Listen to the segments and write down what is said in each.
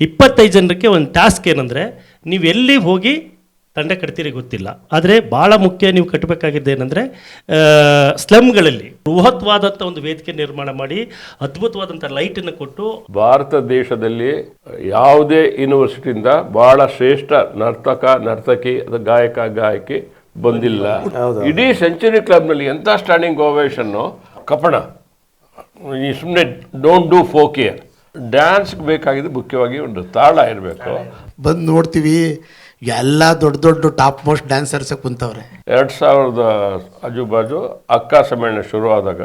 ಇಪ್ಪತ್ತೈದು ಜನರಿಗೆ ಒಂದು ಟಾಸ್ಕ್ ಏನಂದರೆ ನೀವು ಎಲ್ಲಿ ಹೋಗಿ ತಂಡ ಕಟ್ತೀರಿ ಗೊತ್ತಿಲ್ಲ. ಆದರೆ ಭಾಳ ಮುಖ್ಯ ನೀವು ಕಟ್ಟಬೇಕಾಗಿದ್ದು ಏನಂದರೆ ಸ್ಲಮ್ಗಳಲ್ಲಿ ಬೃಹತ್ವಾದಂಥ ಒಂದು ವೇದಿಕೆ ನಿರ್ಮಾಣ ಮಾಡಿ ಅದ್ಭುತವಾದಂಥ ಲೈಟನ್ನು ಕೊಟ್ಟು ಭಾರತ ದೇಶದಲ್ಲಿ ಯಾವುದೇ ಯೂನಿವರ್ಸಿಟಿಯಿಂದ ಭಾಳ ಶ್ರೇಷ್ಠ ನರ್ತಕ ನರ್ತಕಿ ಅದು ಗಾಯಕ ಗಾಯಕಿ ಬಂದಿಲ್ಲ. ಇಡೀ ಸೆಂಚುರಿ ಕ್ಲಬ್ನಲ್ಲಿ ಎಂಥ ಸ್ಟ್ಯಾಂಡಿಂಗ್ ಓವೇಷನ್ನು ಕಪಣ. ಈ ಸುಮ್ಮನೆ ಡೋಂಟ್ ಡೂ ಫೋಕಿಯರ್ ಡ್ಯಾನ್ಸ್ಗೆ ಬೇಕಾಗಿದ್ದು ಮುಖ್ಯವಾಗಿ ಒಂದು ತಾಳ ಇರಬೇಕು. ಬಂದು ನೋಡ್ತೀವಿ ಎಲ್ಲ ದೊಡ್ಡ ದೊಡ್ಡ ಟಾಪ್ ಮೋಸ್ಟ್ ಡ್ಯಾನ್ಸರ್ಸ್ ಕುಂತವ್ರೆ. ಎರಡು ಸಾವಿರದ ಆಜುಬಾಜು ಅಕ್ಕ ಸಮ್ಮೇಳನ ಶುರುವಾದಾಗ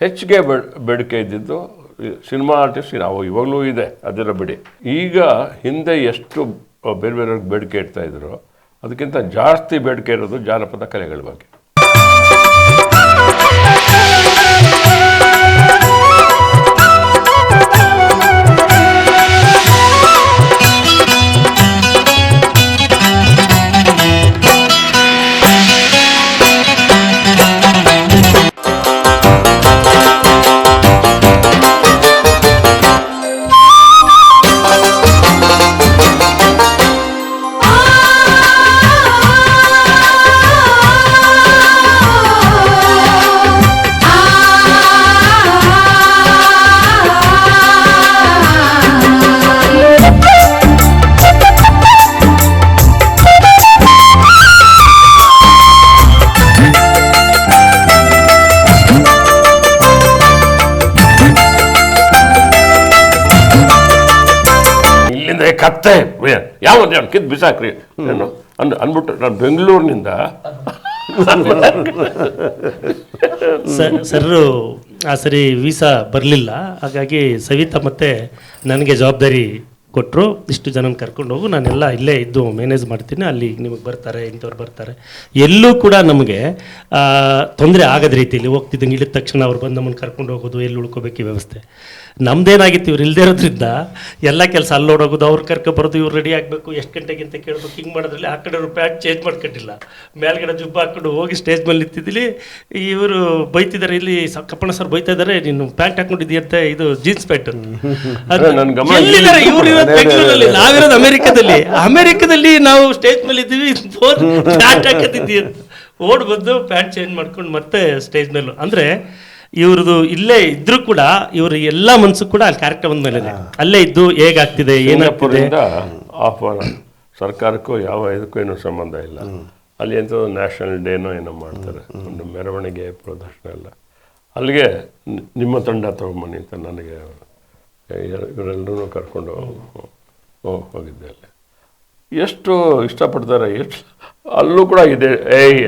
ಹೆಚ್ಚಿಗೆ ಬೇಡಿಕೆ ಇದ್ದಿದ್ದು ಸಿನಿಮಾ ಆರ್ಟಿಸ್ಟ್ ನಾವು ಇವಾಗಲೂ ಇದೆ ಅದರ ಬಿಡಿ. ಈಗ ಹಿಂದೆ ಎಷ್ಟು ಬೇರೆ ಬೇರೆಯವ್ರಿಗೆ ಬೇಡಿಕೆ ಇಡ್ತಾ ಇದ್ರು ಅದಕ್ಕಿಂತ ಜಾಸ್ತಿ ಬೇಡಿಕೆ ಇರೋದು ಜಾನಪದ ಕಲೆಗಳ ಬಗ್ಗೆ. ಕತ್ತೆ. ಏ, ಯಾವ ಕಿದ್ ಕಿತ್ತು ಬಿಸಾಕ್ರಿ? ಏನು? ಅಂದ್ ಅಂದ್ಬಿಟ್ಟು ನಾನು ಬೆಂಗಳೂರಿನಿಂದ. ಸರ್ ಸರ್ರು ಆ ಸರಿ ವೀಸಾ ಬರಲಿಲ್ಲ. ಹಾಗಾಗಿ ಸವಿತಾ ಮತ್ತೆ ನನಗೆ ಜವಾಬ್ದಾರಿ ಕೊಟ್ಟರು ಇಷ್ಟು ಜನ ಕರ್ಕೊಂಡು ಹೋಗು. ನಾನೆಲ್ಲ ಇಲ್ಲೇ ಇದ್ದು ಮ್ಯಾನೇಜ್ ಮಾಡ್ತೀನಿ. ಅಲ್ಲಿ ನಿಮಗೆ ಬರ್ತಾರೆ ಇಂಥವ್ರು ಬರ್ತಾರೆ. ಎಲ್ಲೂ ಕೂಡ ನಮಗೆ ತೊಂದರೆ ಆಗದ ರೀತಿಯಲ್ಲಿ ಹೋಗ್ತಿದ್ದಂಗೆ ಇಳಿದ ತಕ್ಷಣ ಅವ್ರು ಬಂದು ನಮ್ಮನ್ನು ಕರ್ಕೊಂಡು ಹೋಗೋದು ಎಲ್ಲಿ ಉಳ್ಕೋಬೇಕು ವ್ಯವಸ್ಥೆ. ನಮ್ದೇನಾಗಿತ್ತು ಇವ್ರು ಇಲ್ಲದೇ ಇರೋದ್ರಿಂದ ಎಲ್ಲ ಕೆಲಸ ಅಲ್ಲಿ ಅವ್ರ ಅವ್ರು ಕರ್ಕೊಬರೋದು ಇವ್ರು ರೆಡಿ ಆಗಬೇಕು ಎಷ್ಟು ಗಂಟೆಗೆ ಅಂತ ಕೇಳಬೇಕು ಹಿಂಗೆ ಮಾಡೋದ್ರಲ್ಲಿ ಆ ಕಡೆ ಪ್ಯಾಂಟ್ ಚೇಂಜ್ ಮಾಡ್ಕೊಂಡಿಲ್ಲ. ಮೇಲ್ಗಡೆ ಜುಬ್ಬ ಹಾಕ್ಕೊಂಡು ಹೋಗಿ ಸ್ಟೇಜ್ ಮೇಲೆ ನಿಂತಿದ್ದೀನಿ ಇವರು ಬೈತಿದ್ದಾರೆ ಇಲ್ಲಿ ಕಪ್ಪಣ ಕಪ್ಪಣ್ಣ ಸರ್ ಬೈತಾ ಇದ್ದಾರೆ ನೀನು ಪ್ಯಾಂಟ್ ಹಾಕೊಂಡಿದ್ದೀಯ ಅಂತ ಇದು ಜೀನ್ಸ್ ಪ್ಯಾಂಟ್ ಇವ್ರು ಇರೋದು ಬೆಂಗಳೂರಲ್ಲಿ ನಾವಿರೋದು ಅಮೆರಿಕದಲ್ಲಿ ಅಮೆರಿಕದಲ್ಲಿ ನಾವು ಸ್ಟೇಜ್ ಮೇಲೆ ಇದ್ದೀವಿ ಪ್ಯಾಂಟ್ ಹಾಕತ್ತಿದ್ದೀವಿ ಅಂತ. ಓಡ್ ಬಂದು ಪ್ಯಾಂಟ್ ಚೇಂಜ್ ಮಾಡ್ಕೊಂಡು ಮತ್ತೆ ಸ್ಟೇಜ್ ಮೇಲೆ. ಅಂದ್ರೆ ಇವ್ರದ್ದು ಇಲ್ಲೇ ಇದ್ರೂ ಕೂಡ ಇವ್ರ ಎಲ್ಲ ಮನ್ಸು ಕೂಡ ಅಲ್ಲಿ ಕಾರ್ಯಕ್ರಮದ ಮೇಲೆ. ಅಲ್ಲೇ ಇದ್ದು ಹೇಗಾಗ್ತಿದೆ ಏನಾಗ್ತಿದೆ? ಆಹ್ವಾನ. ಸರ್ಕಾರಕ್ಕೂ ಯಾವ ಇದಕ್ಕೂ ಏನೂ ಸಂಬಂಧ ಇಲ್ಲ. ಅಲ್ಲಿ ಎಂತ ನ್ಯಾಷನಲ್ ಡೇನೋ ಏನೋ ಮಾಡ್ತಾರೆ. ಒಂದು ಮೆರವಣಿಗೆ ಪ್ರದರ್ಶನ ಎಲ್ಲ. ಅಲ್ಲಿಗೆ ನಿಮ್ಮ ತಂಡ ತಗೊಂಬನ್ನಿ ಅಂತ ನನಗೆ ಇವರೆಲ್ಲರೂ ಕರ್ಕೊಂಡು ಹೋಗಿದ್ದೆ ಅಲ್ಲಿ. ಎಷ್ಟು ಇಷ್ಟಪಡ್ತಾರೆ ಎಷ್ಟು ಅಲ್ಲೂ ಕೂಡ ಇದೆ ಏಯ್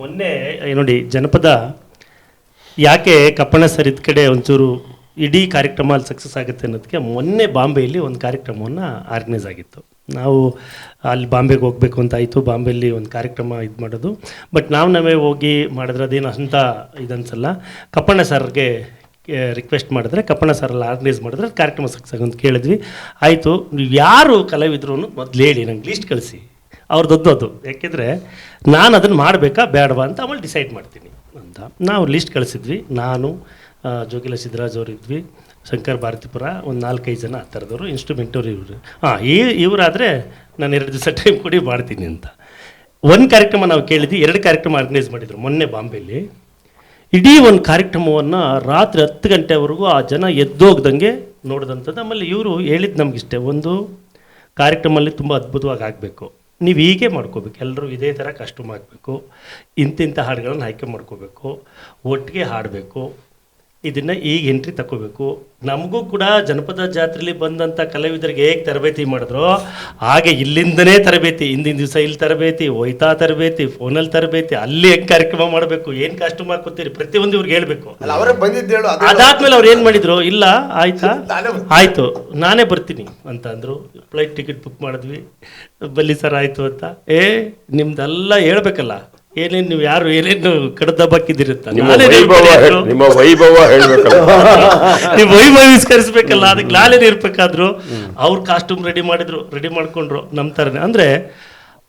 ಮೊನ್ನೆ ನೋಡಿ, ಜನಪದ ಯಾಕೆ ಕಪ್ಪಣ ಸರ್ ಕಡೆ ಒಂಚೂರು ಇಡೀ ಕಾರ್ಯಕ್ರಮ ಅಲ್ಲಿ ಸಕ್ಸಸ್ ಆಗುತ್ತೆ ಅನ್ನೋದಕ್ಕೆ ಮೊನ್ನೆ ಬಾಂಬೆಯಲ್ಲಿ ಒಂದು ಕಾರ್ಯಕ್ರಮವನ್ನು ಆರ್ಗನೈಸ್ ಆಗಿತ್ತು. ನಾವು ಅಲ್ಲಿ ಬಾಂಬೆಗೆ ಹೋಗಬೇಕು ಅಂತ ಆಯಿತು, ಬಾಂಬೆಯಲ್ಲಿ ಒಂದು ಕಾರ್ಯಕ್ರಮ ಇದು ಮಾಡೋದು. ಬಟ್ ನಾವು ನಾವೇ ಹೋಗಿ ಮಾಡಿದ್ರೆ ಅದೇನು ಅಂತ ಇದನ್ಸಲ್ಲ. ಕಪ್ಪಣ್ಣ ಸರ್ಗೆ ರಿಕ್ವೆಸ್ಟ್ ಮಾಡಿದ್ರೆ, ಕಪ್ಪಣ್ಣ ಸರ್ ಎಲ್ಲ ಆರ್ಗನೈಸ್ ಮಾಡಿದ್ರೆ ಕಾರ್ಯಕ್ರಮ ಸಕ್ಸಸ್ ಅಂತ ಕೇಳಿದ್ವಿ. ಆಯಿತು, ಯಾರು ಕಲಾವಿದರು ಅನ್ನೋದು ಮೊದಲು ಹೇಳಿ, ನಂಗೆ ಲೀಸ್ಟ್ ಕಳಿಸಿ. ಅವ್ರದ್ದು ಅದು ಯಾಕೆಂದರೆ ನಾನು ಅದನ್ನು ಮಾಡಬೇಕಾ ಬೇಡವಾ ಅಂತ ಆಮೇಲೆ ಡಿಸೈಡ್ ಮಾಡ್ತೀನಿ ಅಂತ. ನಾವು ಲಿಸ್ಟ್ ಕಳಿಸಿದ್ವಿ. ನಾನು ಜೋಗಿಲ ಸಿದ್ದರಾಜ್ ಅವರಿದ್ವಿ. ಶಂಕರ್ ಭಾರತಿಪುರ ಒಂದು ನಾಲ್ಕೈದು ಜನ ಆ ಥರದವರು ಇನ್ಸ್ಟ್ರೂಮೆಂಟವ್ರು ಇವರು. ಹಾಂ ಈ, ಇವರಾದರೆ ನಾನು ಎರಡು ದಿವಸ ಟೈಮ್ ಕೊಡಿ ಮಾಡ್ತೀನಿ ಅಂತ. ಒಂದು ಕಾರ್ಯಕ್ರಮ ನಾವು ಕೇಳಿದ್ವಿ, ಎರಡು ಕಾರ್ಯಕ್ರಮ ಆರ್ಗನೈಸ್ ಮಾಡಿದರು. ಮೊನ್ನೆ ಬಾಂಬೆಯಲ್ಲಿ ಇಡೀ ಒಂದು ಕಾರ್ಯಕ್ರಮವನ್ನು ರಾತ್ರಿ ಹತ್ತು ಗಂಟೆವರೆಗೂ ಆ ಜನ ಎದ್ದೋಗ್ದಂಗೆ ನೋಡಿದಂಥದ್ದು ಆಮೇಲೆ ಇವರು ಹೇಳಿದ್ದು ನಮಗಿಷ್ಟೇ. ಒಂದು ಕಾರ್ಯಕ್ರಮದಲ್ಲಿ ತುಂಬ ಅದ್ಭುತವಾಗಿ ಆಗಬೇಕು. ನೀವು ಹೀಗೆ ಮಾಡ್ಕೋಬೇಕು. ಎಲ್ಲರೂ ಇದೇ ಥರ ಕಸ್ಟಮ್ ಆಗಬೇಕು ಇಂತಿಂಥ ಹಾಡುಗಳನ್ನು ಆಯ್ಕೆ ಮಾಡ್ಕೋಬೇಕು. ಒಟ್ಟಿಗೆ ಹಾಡಬೇಕು. ಇದನ್ನು ಈಗ ಎಂಟ್ರಿ ತಗೋಬೇಕು ನಮಗೂ ಕೂಡ ಜನಪದ ಜಾತ್ರೆಯಲ್ಲಿ ಬಂದಂಥ ಕಲಾವಿದರಿಗೆ ಹೇಗೆ ತರಬೇತಿ ಮಾಡಿದ್ರು ಹಾಗೆ ಇಲ್ಲಿಂದನೇ ತರಬೇತಿ ಹಿಂದಿನ ದಿವಸ ಇಲ್ಲಿ ತರಬೇತಿ ಹೋಯ್ತಾ ತರಬೇತಿ ಫೋನಲ್ಲಿ ತರಬೇತಿ ಅಲ್ಲಿ ಹೆಂಗೆ ಕಾರ್ಯಕ್ರಮ ಮಾಡಬೇಕು ಏನು ಕಸ್ಟಮರ್ ಹಾಕೋತೀರಿ ಪ್ರತಿಯೊಂದು ಇವ್ರಿಗೆ ಹೇಳಬೇಕು. ಅದಾದ್ಮೇಲೆ ಅವ್ರು ಏನು ಮಾಡಿದ್ರು ಇಲ್ಲ ಆಯ್ತಾ? ಆಯಿತು ಆಯ್ತು ನಾನೇ ಬರ್ತೀನಿ ಅಂತ ಅಂದರು. ಫ್ಲೈಟ್ ಟಿಕೆಟ್ ಬುಕ್ ಮಾಡಿದ್ವಿ. ಬಲ್ಲಿ ಸರ್ ಆಯಿತು ಅಂತ. ಏ ನಿಮ್ದೆಲ್ಲ ಹೇಳ್ಬೇಕಲ್ಲ. ಏನೇನು ನೀವು ಯಾರು ಏನೇನು ಅಂತ ನಿಮ್ಮ ವೈಭವ ಹೇಳ್ಬೇಕಲ್ಲ. ನೀವು ವೈಭವಿಸ್ಕರಿಸ್ಬೇಕಲ್ಲ ಅದಕ್ಕೆ ನಾಳೆ ಇರ್ಬೇಕಾದ್ರು ಅವ್ರ ಕಾಸ್ಟ್ಯೂಮ್ ರೆಡಿ ಮಾಡಿದ್ರು ರೆಡಿ ಮಾಡ್ಕೊಂಡ್ರು ನಮ್ಮ ಥರನೇ. ಅಂದರೆ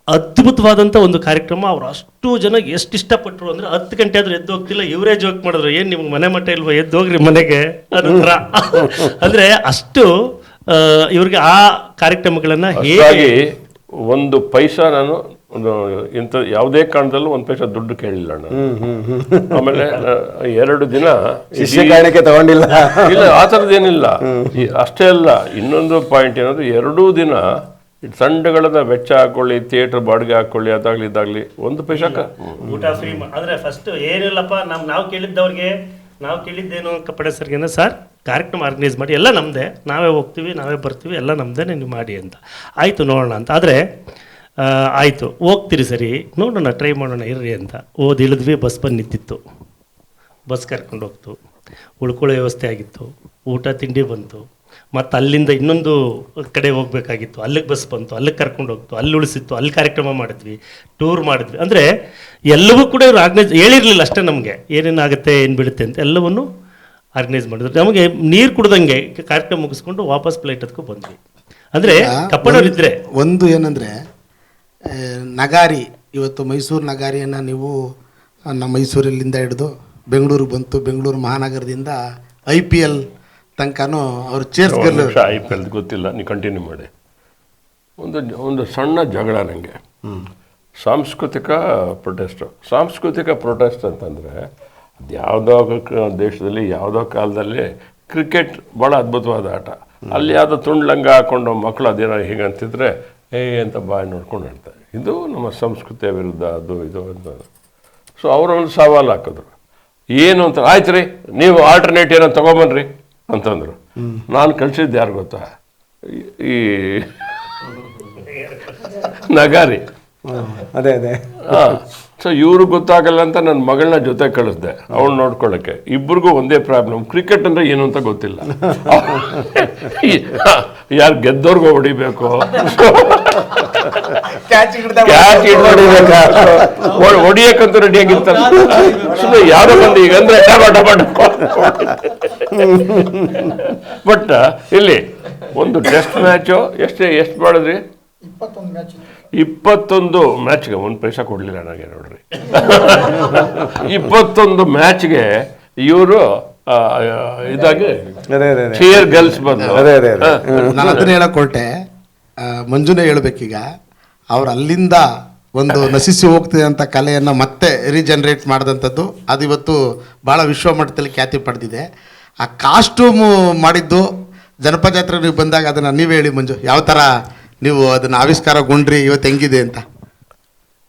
ಅದ್ಭುತವಾದಂಥ ಒಂದು ಕಾರ್ಯಕ್ರಮ ಅವ್ರು ಅಷ್ಟು ಜನ ಎಷ್ಟು ಇಷ್ಟಪಟ್ಟರು ಅಂದರೆ ಹತ್ತು ಗಂಟೆ ಆದರೂ ಎದ್ದು ಹೋಗ್ತಿಲ್ಲ ಇವರೇ ಜೋಕ್ ಮಾಡಿದ್ರು ಏನು ನಿಮ್ಗೆ ಮನೆ ಮಟ್ಟ ಇಲ್ವಾ ಎದ್ದು ಹೋಗ್ರಿ ಮನೆಗೆ? ಅನ್ನೋ ಅಂದರೆ ಅಷ್ಟು ಇವ್ರಿಗೆ ಆ ಕಾರ್ಯಕ್ರಮಗಳನ್ನು ಹೇಗೆ ಒಂದು ಪೈಸಾ ನಾನು ಒಂದು ಇಂಥ ಯಾವುದೇ ಕಾರಣದಲ್ಲೂ ಒಂದು ಪೈಸಾ ದುಡ್ಡು ಕೇಳಿಲ್ಲ ನಾನು ಆಮೇಲೆ ಎರಡು ದಿನ ಕಾರಣಕ್ಕೆ ತಗೊಂಡಿಲ್ಲ. ಇಲ್ಲ ಆ ಥರದ್ದೇನಿಲ್ಲ ಅಷ್ಟೇ ಅಲ್ಲ ಇನ್ನೊಂದು ಪಾಯಿಂಟ್ ಏನಂದ್ರೆ ಎರಡೂ ದಿನ ಸಂಡಗಳನ್ನ ತಂಡಗಳನ್ನ ವೆಚ್ಚ ಹಾಕೊಳ್ಳಿ ಥಿಯೇಟರ್ ಬಾಡಿಗೆ ಹಾಕೊಳ್ಳಿ ಅದಾಗ್ಲಿ ಇದಾಗ್ಲಿ ಒಂದು ಪೈಸಾ ಊಟ ಫ್ರೀ ಅಂದ್ರೆ ಫಸ್ಟ್ ಏನಿಲ್ಲಪ್ಪ ನಮ್ ನಾವು ಕೇಳಿದ್ದವ್ರಿಗೆ ನಾವು ಕೇಳಿದ್ದೇನು ಕಪ್ಪಡೆ ಸರ್ಗೆ ಸರ್ ಕಾರ್ಯಕ್ರಮ ಆರ್ಗನೈಸ್ ಮಾಡಿ ಎಲ್ಲ ನಮ್ದೆ. ನಾವೇ ಹೋಗ್ತೀವಿ ನಾವೇ ಬರ್ತೀವಿ ಎಲ್ಲ ನಮ್ಮದೇ ನೀವು ಮಾಡಿ ಅಂತ. ಆಯಿತು ನೋಡೋಣ ಅಂತ. ಆದರೆ ಆಯಿತು ಹೋಗ್ತೀರಿ ಸರಿ. ನೋಡೋಣ ಟ್ರೈ ಮಾಡೋಣ ಇರ್ರಿ ಅಂತ. ಓದಿ ಇಳಿದ್ವಿ ಬಸ್ ಬಂದು ನಿಂತಿತ್ತು. ಬಸ್ ಕರ್ಕೊಂಡು ಹೋಗ್ತು. ಉಳ್ಕೊಳ್ಳೋ ವ್ಯವಸ್ಥೆ ಆಗಿತ್ತು. ಊಟ ತಿಂಡಿ ಬಂತು. ಮತ್ತು ಅಲ್ಲಿಂದ ಇನ್ನೊಂದು ಕಡೆ ಹೋಗಬೇಕಾಗಿತ್ತು. ಅಲ್ಲಿಗೆ ಬಸ್ ಬಂತು ಅಲ್ಲಿಗೆ ಕರ್ಕೊಂಡು ಹೋಗ್ತು ಅಲ್ಲಿ ಉಳಿಸಿತ್ತು ಅಲ್ಲಿ ಕಾರ್ಯಕ್ರಮ ಮಾಡಿದ್ವಿ ಟೂರ್ ಮಾಡಿದ್ವಿ. ಅಂದರೆ ಎಲ್ಲವೂ ಕೂಡ ಇವ್ರು ಆರ್ಗನೈಸ್ ಹೇಳಿರಲಿಲ್ಲ ಅಷ್ಟೇ ನಮಗೆ. ಏನೇನಾಗುತ್ತೆ ಏನು ಬಿಡುತ್ತೆ ಅಂತ ಎಲ್ಲವನ್ನು ಆರ್ಗನೈಸ್ ಮಾಡಿದ್ರು. ನಮಗೆ ನೀರು ಕುಡ್ದಂಗೆ ಕಾರ್ಯಕ್ರಮ ಮುಗಿಸ್ಕೊಂಡು ವಾಪಸ್ ಫ್ಲೈಟ್ ಅದಕ್ಕೂ ಬಂದ್ವಿ. ಅಂದರೆ ಕಪ್ಪಡೋರಿದ್ರೆ ಒಂದು ಏನಂದರೆ ನಗಾರಿ. ಇವತ್ತು ಮೈಸೂರು ನಗಾರಿಯನ್ನು ನೀವು ನಮ್ಮ ಮೈಸೂರಲ್ಲಿಂದ ಹಿಡಿದು ಬೆಂಗಳೂರಿಗೆ ಬಂತು. ಬೆಂಗಳೂರು ಮಹಾನಗರದಿಂದ ಐ ಪಿ ಎಲ್ ತನಕನೂ ಅವ್ರು ಚೇರ್ಸ್ಗೆಲ್ಲ ಐ ಪಿ ಎಲ್ ಗೊತ್ತಿಲ್ಲ. ನೀವು ಕಂಟಿನ್ಯೂ ಮಾಡಿ. ಒಂದು ಒಂದು ಸಣ್ಣ ಜಗಳ ನನಗೆ ಸಾಂಸ್ಕೃತಿಕ ಪ್ರೊಟೆಸ್ಟ್ ಸಾಂಸ್ಕೃತಿಕ ಪ್ರೊಟೆಸ್ಟ್ ಅಂತಂದರೆ ಅದು ಯಾವುದೋ ದೇಶದಲ್ಲಿ ಯಾವುದೋ ಕಾಲದಲ್ಲಿ ಕ್ರಿಕೆಟ್ ಭಾಳ ಅದ್ಭುತವಾದ ಆಟ. ಅಲ್ಲಿ ಯಾವುದೋ ತುಂಡ್ಲಂಗ ಹಾಕೊಂಡು ಮಕ್ಕಳು ಅದೇನೋ ಹೀಗೆ ಏ ಅಂತ ಬಾಯಿ ನೋಡ್ಕೊಂಡು ಹೇಳ್ತಾರೆ. ಇದು ನಮ್ಮ ಸಂಸ್ಕೃತಿಯ ವಿರುದ್ಧ ಅದು ಇದು ಅಂತ. ಸೊ ಅವರೊಂದು ಒಂದು ಸವಾಲು ಹಾಕಿದ್ರು. ಏನು ಅಂತ ಆಯ್ತು ರೀ ನೀವು ಆಲ್ಟರ್ನೇಟ್ ಏನೋ ತೊಗೊಂಬನ್ರಿ ಅಂತಂದರು. ನಾನು ಕಳಿಸಿದ್ದು ಯಾರು ಗೊತ್ತಾ? ಈ- ನಗಾರಿ. ಅದೇ ಅದೇ. ಸೊ ಇವ್ರಿಗೆ ಗೊತ್ತಾಗಲ್ಲ ಅಂತ ನನ್ನ ಮಗಳನ್ನ ಜೊತೆ ಕಳಿಸ್ದೆ. ಅವಳು ನೋಡ್ಕೊಳ್ಳೋಕ್ಕೆ ಇಬ್ಬರಿಗೂ ಒಂದೇ ಪ್ರಾಬ್ಲಮ್ ಕ್ರಿಕೆಟ್ ಅಂದ್ರೆ ಏನು ಅಂತ ಗೊತ್ತಿಲ್ಲ. ಯಾರು ಗೆದ್ದವ್ರಿಗೂ ಹೊಡಿಬೇಕು? ಕ್ಯಾಚ್ ಹೊಡಿಬೇಕಾ? ಹೊಡಿಯಕ್ಕಂತೂ ರೆಡಿ ಆಗಿರ್ತಾರೆ ಸುಮ್ಮನೆ ಯಾರೋ ಬಂದು ಈಗ ಅಂದ್ರೆ ಬಟ್ ಇಲ್ಲಿ ಒಂದು ಟೆಸ್ಟ್ ಮ್ಯಾಚು ಎಷ್ಟು ಎಷ್ಟು ಮಾಡಿದ್ರಿ? ಇಪ್ಪತ್ತೊಂದು ಮ್ಯಾಚ್ ಇಪ್ಪತ್ತೊಂದು ಮ್ಯಾಚ್ಗೆ ಒಂದು ಪೈಸಾ ಕೊಡಲಿಲ್ಲ ನನಗೆ ನೋಡ್ರಿ. ಇಪ್ಪತ್ತೊಂದು ಮ್ಯಾಚ್ಗೆ ಇವರು ಇದಾಗಿ ಚೇರ್ ಗರ್ಲ್ಸ್ ಬಂದು ಅದೇ ಅದೇ ಅದೇ. ನಾನು ಅದನ್ನ ಹೇಳಕ್ ಹೊರಟೆ. ಆ, ಮಂಜುನೇ ಹೇಳ್ಬೇಕೀಗ. ಅವ್ರು ಅಲ್ಲಿಂದ ಒಂದು ನಶಿಸಿ ಹೋಗ್ತಿದೆ ಅಂತ ಕಲೆಯನ್ನು ಮತ್ತೆ ರೀಜನರೇಟ್ ಮಾಡಿದಂಥದ್ದು. ಅದು ಇವತ್ತು ಭಾಳ ವಿಶ್ವ ಮಟ್ಟದಲ್ಲಿ ಖ್ಯಾತಿ ಪಡೆದಿದೆ. ಆ ಕಾಸ್ಟ್ಯೂಮು ಮಾಡಿದ್ದು ಜನಪದ ಜಾತ್ರೆ ನೀವು ಬಂದಾಗ ಅದನ್ನು ನೀವೇ ಹೇಳಿ ಮಂಜು. ಯಾವ ಥರ ನೀವು ಅದನ್ನು ಆವಿಷ್ಕಾರಗೊಂಡ್ರಿ ಇವತ್ತು ಹೆಂಗಿದೆ ಅಂತ.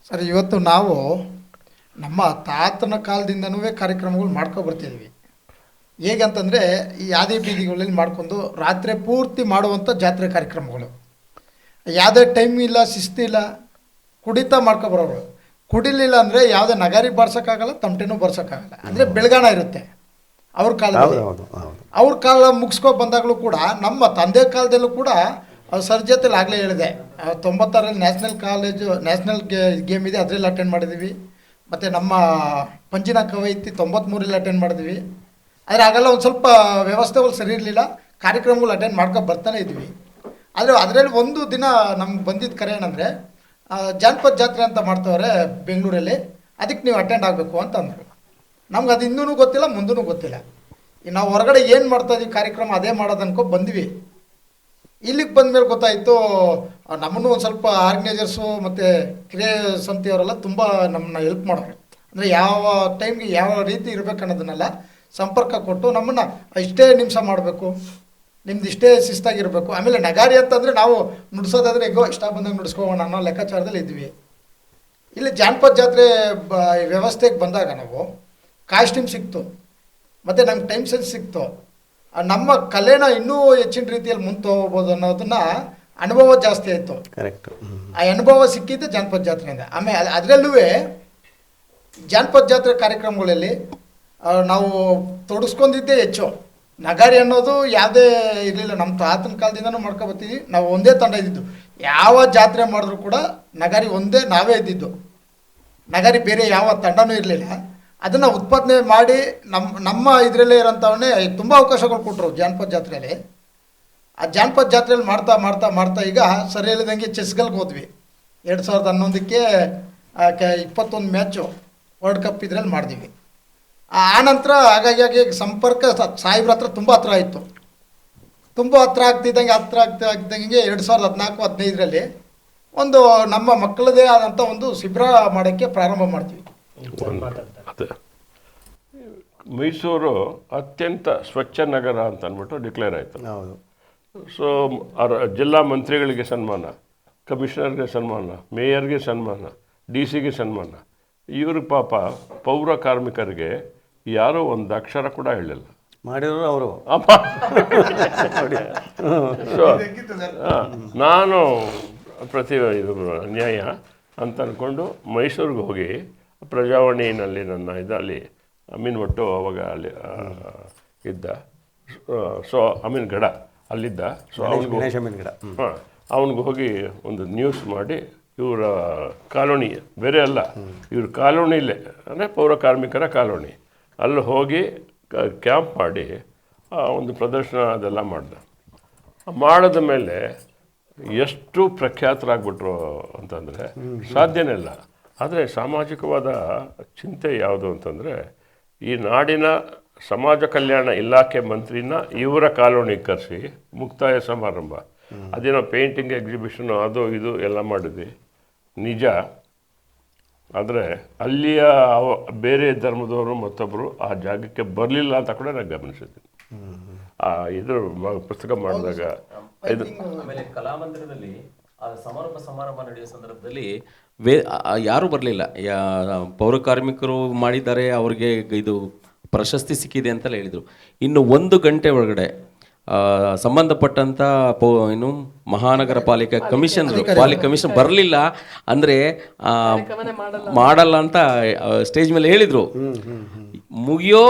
ಸರ್ ಇವತ್ತು ನಾವು ನಮ್ಮ ತಾತನ ಕಾಲದಿಂದನೂ ಕಾರ್ಯಕ್ರಮಗಳು ಮಾಡ್ಕೊ ಬರ್ತಿದ್ವಿ. ಹೇಗಂತಂದರೆ ಈ ಯಾದಿ ಬೀದಿಗಳಲ್ಲಿ ಮಾಡ್ಕೊಂಡು ರಾತ್ರಿ ಪೂರ್ತಿ ಮಾಡುವಂಥ ಜಾತ್ರೆ ಕಾರ್ಯಕ್ರಮಗಳು. ಯಾವುದೇ ಟೈಮ್ ಇಲ್ಲ ಶಿಸ್ತಿಲ್ಲ ಕುಡಿತಾ ಮಾಡ್ಕೊಬರೋರು ಕುಡಿಲಿಲ್ಲ ಅಂದರೆ ಯಾವುದೇ ನಗಾರಿ ಬಾರ್ಸೋಕ್ಕಾಗಲ್ಲ ತಮಟೆನೂ ಬರ್ಸೋಕ್ಕಾಗಲ್ಲ. ಅಂದರೆ ಬೆಳಗಾಣ ಇರುತ್ತೆ. ಅವ್ರ ಕಾಲದಲ್ಲಿ. ಅವ್ರ ಕಾಲ ಮುಗಿಸ್ಕೊ ಬಂದಾಗಲೂ ಕೂಡ ನಮ್ಮ ತಂದೆ ಕಾಲದಲ್ಲೂ ಕೂಡ ಅವ್ರು ಸರ್ ಆಗಲೇ ಹೇಳಿದೆ. ತೊಂಬತ್ತಾರಲ್ಲಿ ನ್ಯಾಷನಲ್ ಕಾಲೇಜು, ನ್ಯಾಷನಲ್ ಗೇಮ್ ಇದೆ, ಅದರಲ್ಲಿ ಅಟೆಂಡ್ ಮಾಡಿದ್ವಿ. ಮತ್ತು ನಮ್ಮ ಪಂಜಿನ ಕವೈತಿ ತೊಂಬತ್ಮೂರಲ್ಲಿ ಅಟೆಂಡ್ ಮಾಡಿದ್ವಿ. ಆದರೆ ಆಗೆಲ್ಲ ಒಂದು ಸ್ವಲ್ಪ ವ್ಯವಸ್ಥೆಗಳು ಸರಿ ಇರಲಿಲ್ಲ. ಕಾರ್ಯಕ್ರಮಗಳು ಅಟೆಂಡ್ ಮಾಡ್ಕೊ ಬರ್ತಾನೆ ಇದ್ವಿ. ಆದರೆ ಅದರಲ್ಲಿ ಒಂದು ದಿನ ನಮ್ಗೆ ಬಂದಿದ್ದ ಕರೆ ಏನಂದರೆ ಜಾನಪದ ಜಾತ್ರೆ ಅಂತ ಮಾಡ್ತವ್ರೆ ಬೆಂಗಳೂರಲ್ಲಿ, ಅದಕ್ಕೆ ನೀವು ಅಟೆಂಡ್ ಆಗಬೇಕು ಅಂತ ಅಂದರು. ನಮ್ಗೆ ಅದು ಇನ್ನೂ ಗೊತ್ತಿಲ್ಲ ಮುಂದೂ ಗೊತ್ತಿಲ್ಲ. ನಾವು ಹೊರಗಡೆ ಏನು ಮಾಡ್ತಾ ಇದೀವಿ, ಕಾರ್ಯಕ್ರಮ ಅದೇ ಮಾಡೋದು ಅನ್ಕೊ ಬಂದ್ವಿ. ಇಲ್ಲಿಗೆ ಬಂದ್ಮೇಲೆ ಗೊತ್ತಾಯಿತು ನಮ್ಮನ್ನು ಒಂದು ಸ್ವಲ್ಪ ಆರ್ಗನೈಸರ್ಸು ಮತ್ತು ಕ್ರಿಯೆ ಸಂತೆಯವರೆಲ್ಲ ತುಂಬ ನಮ್ಮನ್ನ ಹೆಲ್ಪ್ ಮಾಡೋರು. ಅಂದರೆ ಯಾವ ಟೈಮ್ಗೆ ಯಾವ ರೀತಿ ಇರಬೇಕು ಅನ್ನೋದನ್ನೆಲ್ಲ ಸಂಪರ್ಕ ಕೊಟ್ಟು ನಮ್ಮನ್ನು ಇಷ್ಟೇ ನಿಮಿಷ ಮಾಡಬೇಕು, ನಿಮ್ದು ಇಷ್ಟೇ ಶಿಸ್ತಾಗಿರಬೇಕು. ಆಮೇಲೆ ನಗಾರಿ ಅಂತಂದರೆ ನಾವು ನುಡ್ಸೋದಾದ್ರೆ ಹೇಗೋ ಇಷ್ಟ ಬಂದಾಗ ನುಡ್ಸ್ಕೋಣ ಅನ್ನೋ ಲೆಕ್ಕಾಚಾರದಲ್ಲಿ ಇದ್ವಿ. ಇಲ್ಲಿ ಜಾನಪದ ಜಾತ್ರೆ, ಬ, ವ್ಯವಸ್ಥೆಗೆ ಬಂದಾಗ ನಾವು ಕಾಸ್ಟ್ಯೂಮ್ ಸಿಕ್ತು, ಮತ್ತು ನಮ್ಗೆ ಟೈಮ್ ಸೆನ್ಸ್ ಸಿಕ್ತು. ನಮ್ಮ ಕಲೆನ ಇನ್ನೂ ಹೆಚ್ಚಿನ ರೀತಿಯಲ್ಲಿ ಮುಂದೆ ಹೋಗ್ಬೋದು ಅನ್ನೋದನ್ನ ಅನುಭವ ಜಾಸ್ತಿ ಆಯಿತು. ಕರೆಕ್ಟ್ ಆ ಅನುಭವ ಸಿಕ್ಕಿದ್ದು ಜಾನಪದ ಜಾತ್ರೆಯಿಂದ. ಆಮೇಲೆ ಅದರಲ್ಲೂ ಜಾನಪದ ಜಾತ್ರೆ ಕಾರ್ಯಕ್ರಮಗಳಲ್ಲಿ ನಾವು ತೊಡಸ್ಕೊಂಡಿದ್ದೇ ಹೆಚ್ಚು. ನಗಾರಿ ಅನ್ನೋದು ಯಾವುದೇ ಇರಲಿಲ್ಲ. ನಮ್ಮ ತಾತನ ಕಾಲದಿಂದನೂ ಮಾಡ್ಕೊಬರ್ತೀವಿ ನಾವು ಒಂದೇ ತಂಡ ಇದ್ದಿದ್ದು. ಯಾವ ಜಾತ್ರೆ ಮಾಡಿದ್ರು ಕೂಡ ನಗಾರಿ ಒಂದೇ ನಾವೇ ಇದ್ದಿದ್ದು. ನಗಾರಿ ಬೇರೆ ಯಾವ ತಂಡನೂ ಇರಲಿಲ್ಲ. ಅದನ್ನು ಉತ್ಪಾದನೆ ಮಾಡಿ ನಮ್ಮ ನಮ್ಮ ಇದರಲ್ಲೇ ಇರೋಂಥವನ್ನೇ ತುಂಬ ಅವಕಾಶಗಳು ಕೊಟ್ಟರು ಜಾನಪದ ಜಾತ್ರೆಯಲ್ಲಿ. ಆ ಜಾನಪದ ಜಾತ್ರೆಯಲ್ಲಿ ಮಾಡ್ತಾ ಮಾಡ್ತಾ ಮಾಡ್ತಾ ಈಗ ಸರಿ ಹೇಳಿದಂಗೆ ಚೆಸ್ಗಲ್ಗೆ ಹೋದ್ವಿ. ಎರಡು ಸಾವಿರದ ಹನ್ನೊಂದಕ್ಕೆ ಇಪ್ಪತ್ತೊಂದು ಮ್ಯಾಚು ವರ್ಲ್ಡ್ ಕಪ್ ಇದ್ರಲ್ಲಿ ಮಾಡಿದ್ವಿ. ಆ ನಂತರ ಹಾಗಾಗಿ ಹಾಗೆ ಸಂಪರ್ಕ ಸಾಹಿಬ್ರ ಸಾಹೇಬ್ರ ಹತ್ರ ತುಂಬ ಹತ್ರ ಆಯಿತು. ತುಂಬ ಹತ್ರ ಆಗ್ತಿದ್ದಂಗೆ, ಹತ್ರ ಆಗ್ತಾ ಆಗ್ತಿದ್ದಂಗೆ ಎರಡು ಸಾವಿರದ ಹದಿನಾಲ್ಕು, ಹದಿನೈದರಲ್ಲಿ ಒಂದು ನಮ್ಮ ಮಕ್ಕಳದೇ ಆದಂಥ ಒಂದು ಶಿಬಿರ ಮಾಡೋಕ್ಕೆ ಪ್ರಾರಂಭ ಮಾಡ್ತೀವಿ. ಅದೇ. ಮೈಸೂರು ಅತ್ಯಂತ ಸ್ವಚ್ಛ ನಗರ ಅಂತ ಅಂದ್ಬಿಟ್ಟು ಡಿಕ್ಲೇರ್ ಆಯಿತು. ಹೌದು. ಸೊ ಅರ- ಜಿಲ್ಲಾ ಮಂತ್ರಿಗಳಿಗೆ ಸನ್ಮಾನ ಕಮಿಷನರ್ಗೆ ಸನ್ಮಾನ ಮೇಯರ್ಗೆ ಸನ್ಮಾನ ಡಿ ಸಿಗೆ ಸನ್ಮಾನ. ಇವ್ರಿಗೆ ಪಾಪ ಪೌರ ಕಾರ್ಮಿಕರಿಗೆ ಯಾರೋ ಒಂದು ಅಕ್ಷರ ಕೂಡ ಹೇಳಿಲ್ಲ ಮಾಡಿರೋ ಅವರು. ಸೊ ನಾನು ಪ್ರತಿ ಇದು ನ್ಯಾಯ ಅಂತ ಅಂದ್ಕೊಂಡು ಮೈಸೂರಿಗೆ ಹೋಗಿ ಪ್ರಜಾವಾಣಿನಲ್ಲಿ ನನ್ನ ಇದಲ್ಲಿ ಅಮೀನ್ ಒಟ್ಟು ಅವಾಗ ಅಲ್ಲಿ ಇದ್ದ. ಸೊ ಅಮೀನ್ ಗಡ ಅಲ್ಲಿದ್ದ. ಸೊ ಅವನಿಗೆ ಹಾಂ ಅವನಿಗೆ ಹೋಗಿ ಒಂದು ನ್ಯೂಸ್ ಮಾಡಿ ಇವರ ಕಾಲೋನಿ ಬೇರೆ ಅಲ್ಲ ಇವ್ರ ಕಾಲೋನಿಲೇ ಅಂದರೆ ಪೌರ ಕಾರ್ಮಿಕರ ಕಾಲೋನಿ. ಅಲ್ಲಿ ಹೋಗಿ ಕ್ಯಾಂಪ್ ಮಾಡಿ ಒಂದು ಪ್ರದರ್ಶನ ಅದೆಲ್ಲ ಮಾಡ್ದೆ. ಮಾಡಿದ ಮೇಲೆ ಎಷ್ಟು ಪ್ರಖ್ಯಾತರಾಗ್ಬಿಟ್ರು ಅಂತಂದರೆ ಸಾಧ್ಯನೇ ಇಲ್ಲ. ಆದರೆ ಸಾಮಾಜಿಕವಾದ ಚಿಂತೆ ಯಾವುದು ಅಂತಂದರೆ ಈ ನಾಡಿನ ಸಮಾಜ ಕಲ್ಯಾಣ ಇಲಾಖೆ ಮಂತ್ರಿನ ಇವರ ಕಾಲೋಣಿ ಕರೆಸಿ ಮುಕ್ತಾಯ ಸಮಾರಂಭ. ಅದೇನೋ ಪೇಂಟಿಂಗ್ ಎಕ್ಸಿಬಿಷನ್ ಅದು ಇದು ಎಲ್ಲ ಮಾಡಿದ್ವಿ. ನಿಜ. ಆದರೆ ಅಲ್ಲಿಯ ಅವ- ಬೇರೆ ಧರ್ಮದವರು ಮತ್ತೊಬ್ಬರು ಆ ಜಾಗಕ್ಕೆ ಬರಲಿಲ್ಲ ಅಂತ ಕೂಡ ನಾನು ಗಮನಿಸಿದ್ದೀನಿ. ಆ ಇದ್ರ ಮ- ಪುಸ್ತಕ ಮಾಡಿದಾಗ ಇದು ಆಮೇಲೆ ಕಲಾಮಂದಿರದಲ್ಲಿ ಆ ಸಮಾರೋಪ ಸಮಾರಂಭ ನಡೆಯುವ ಸಂದರ್ಭದಲ್ಲಿ ವೇ ಯಾರು ಬರಲಿಲ್ಲ. ಯಾ ಪೌರ ಕಾರ್ಮಿಕರು ಮಾಡಿದ್ದಾರೆ ಅವ್ರಿಗೆ ಇದು ಪ್ರಶಸ್ತಿ ಸಿಕ್ಕಿದೆ ಅಂತಲೇ ಹೇಳಿದರು. ಇನ್ನು ಒಂದು ಗಂಟೆ ಒಳಗಡೆ ಸಂಬಂಧಪಟ್ಟಂಥ ಪೋ ಏನು ಮಹಾನಗರ ಪಾಲಿಕೆ ಕಮಿಷನ್ ಪಾಲಿಕೆ ಕಮಿಷನ್ ಬರಲಿಲ್ಲ ಅಂದರೆ ಮಾಡಲ್ಲ. ಅಂತ ಸ್ಟೇಜ್ ಮೇಲೆ ಹೇಳಿದರು. ಮುಗಿಯೋ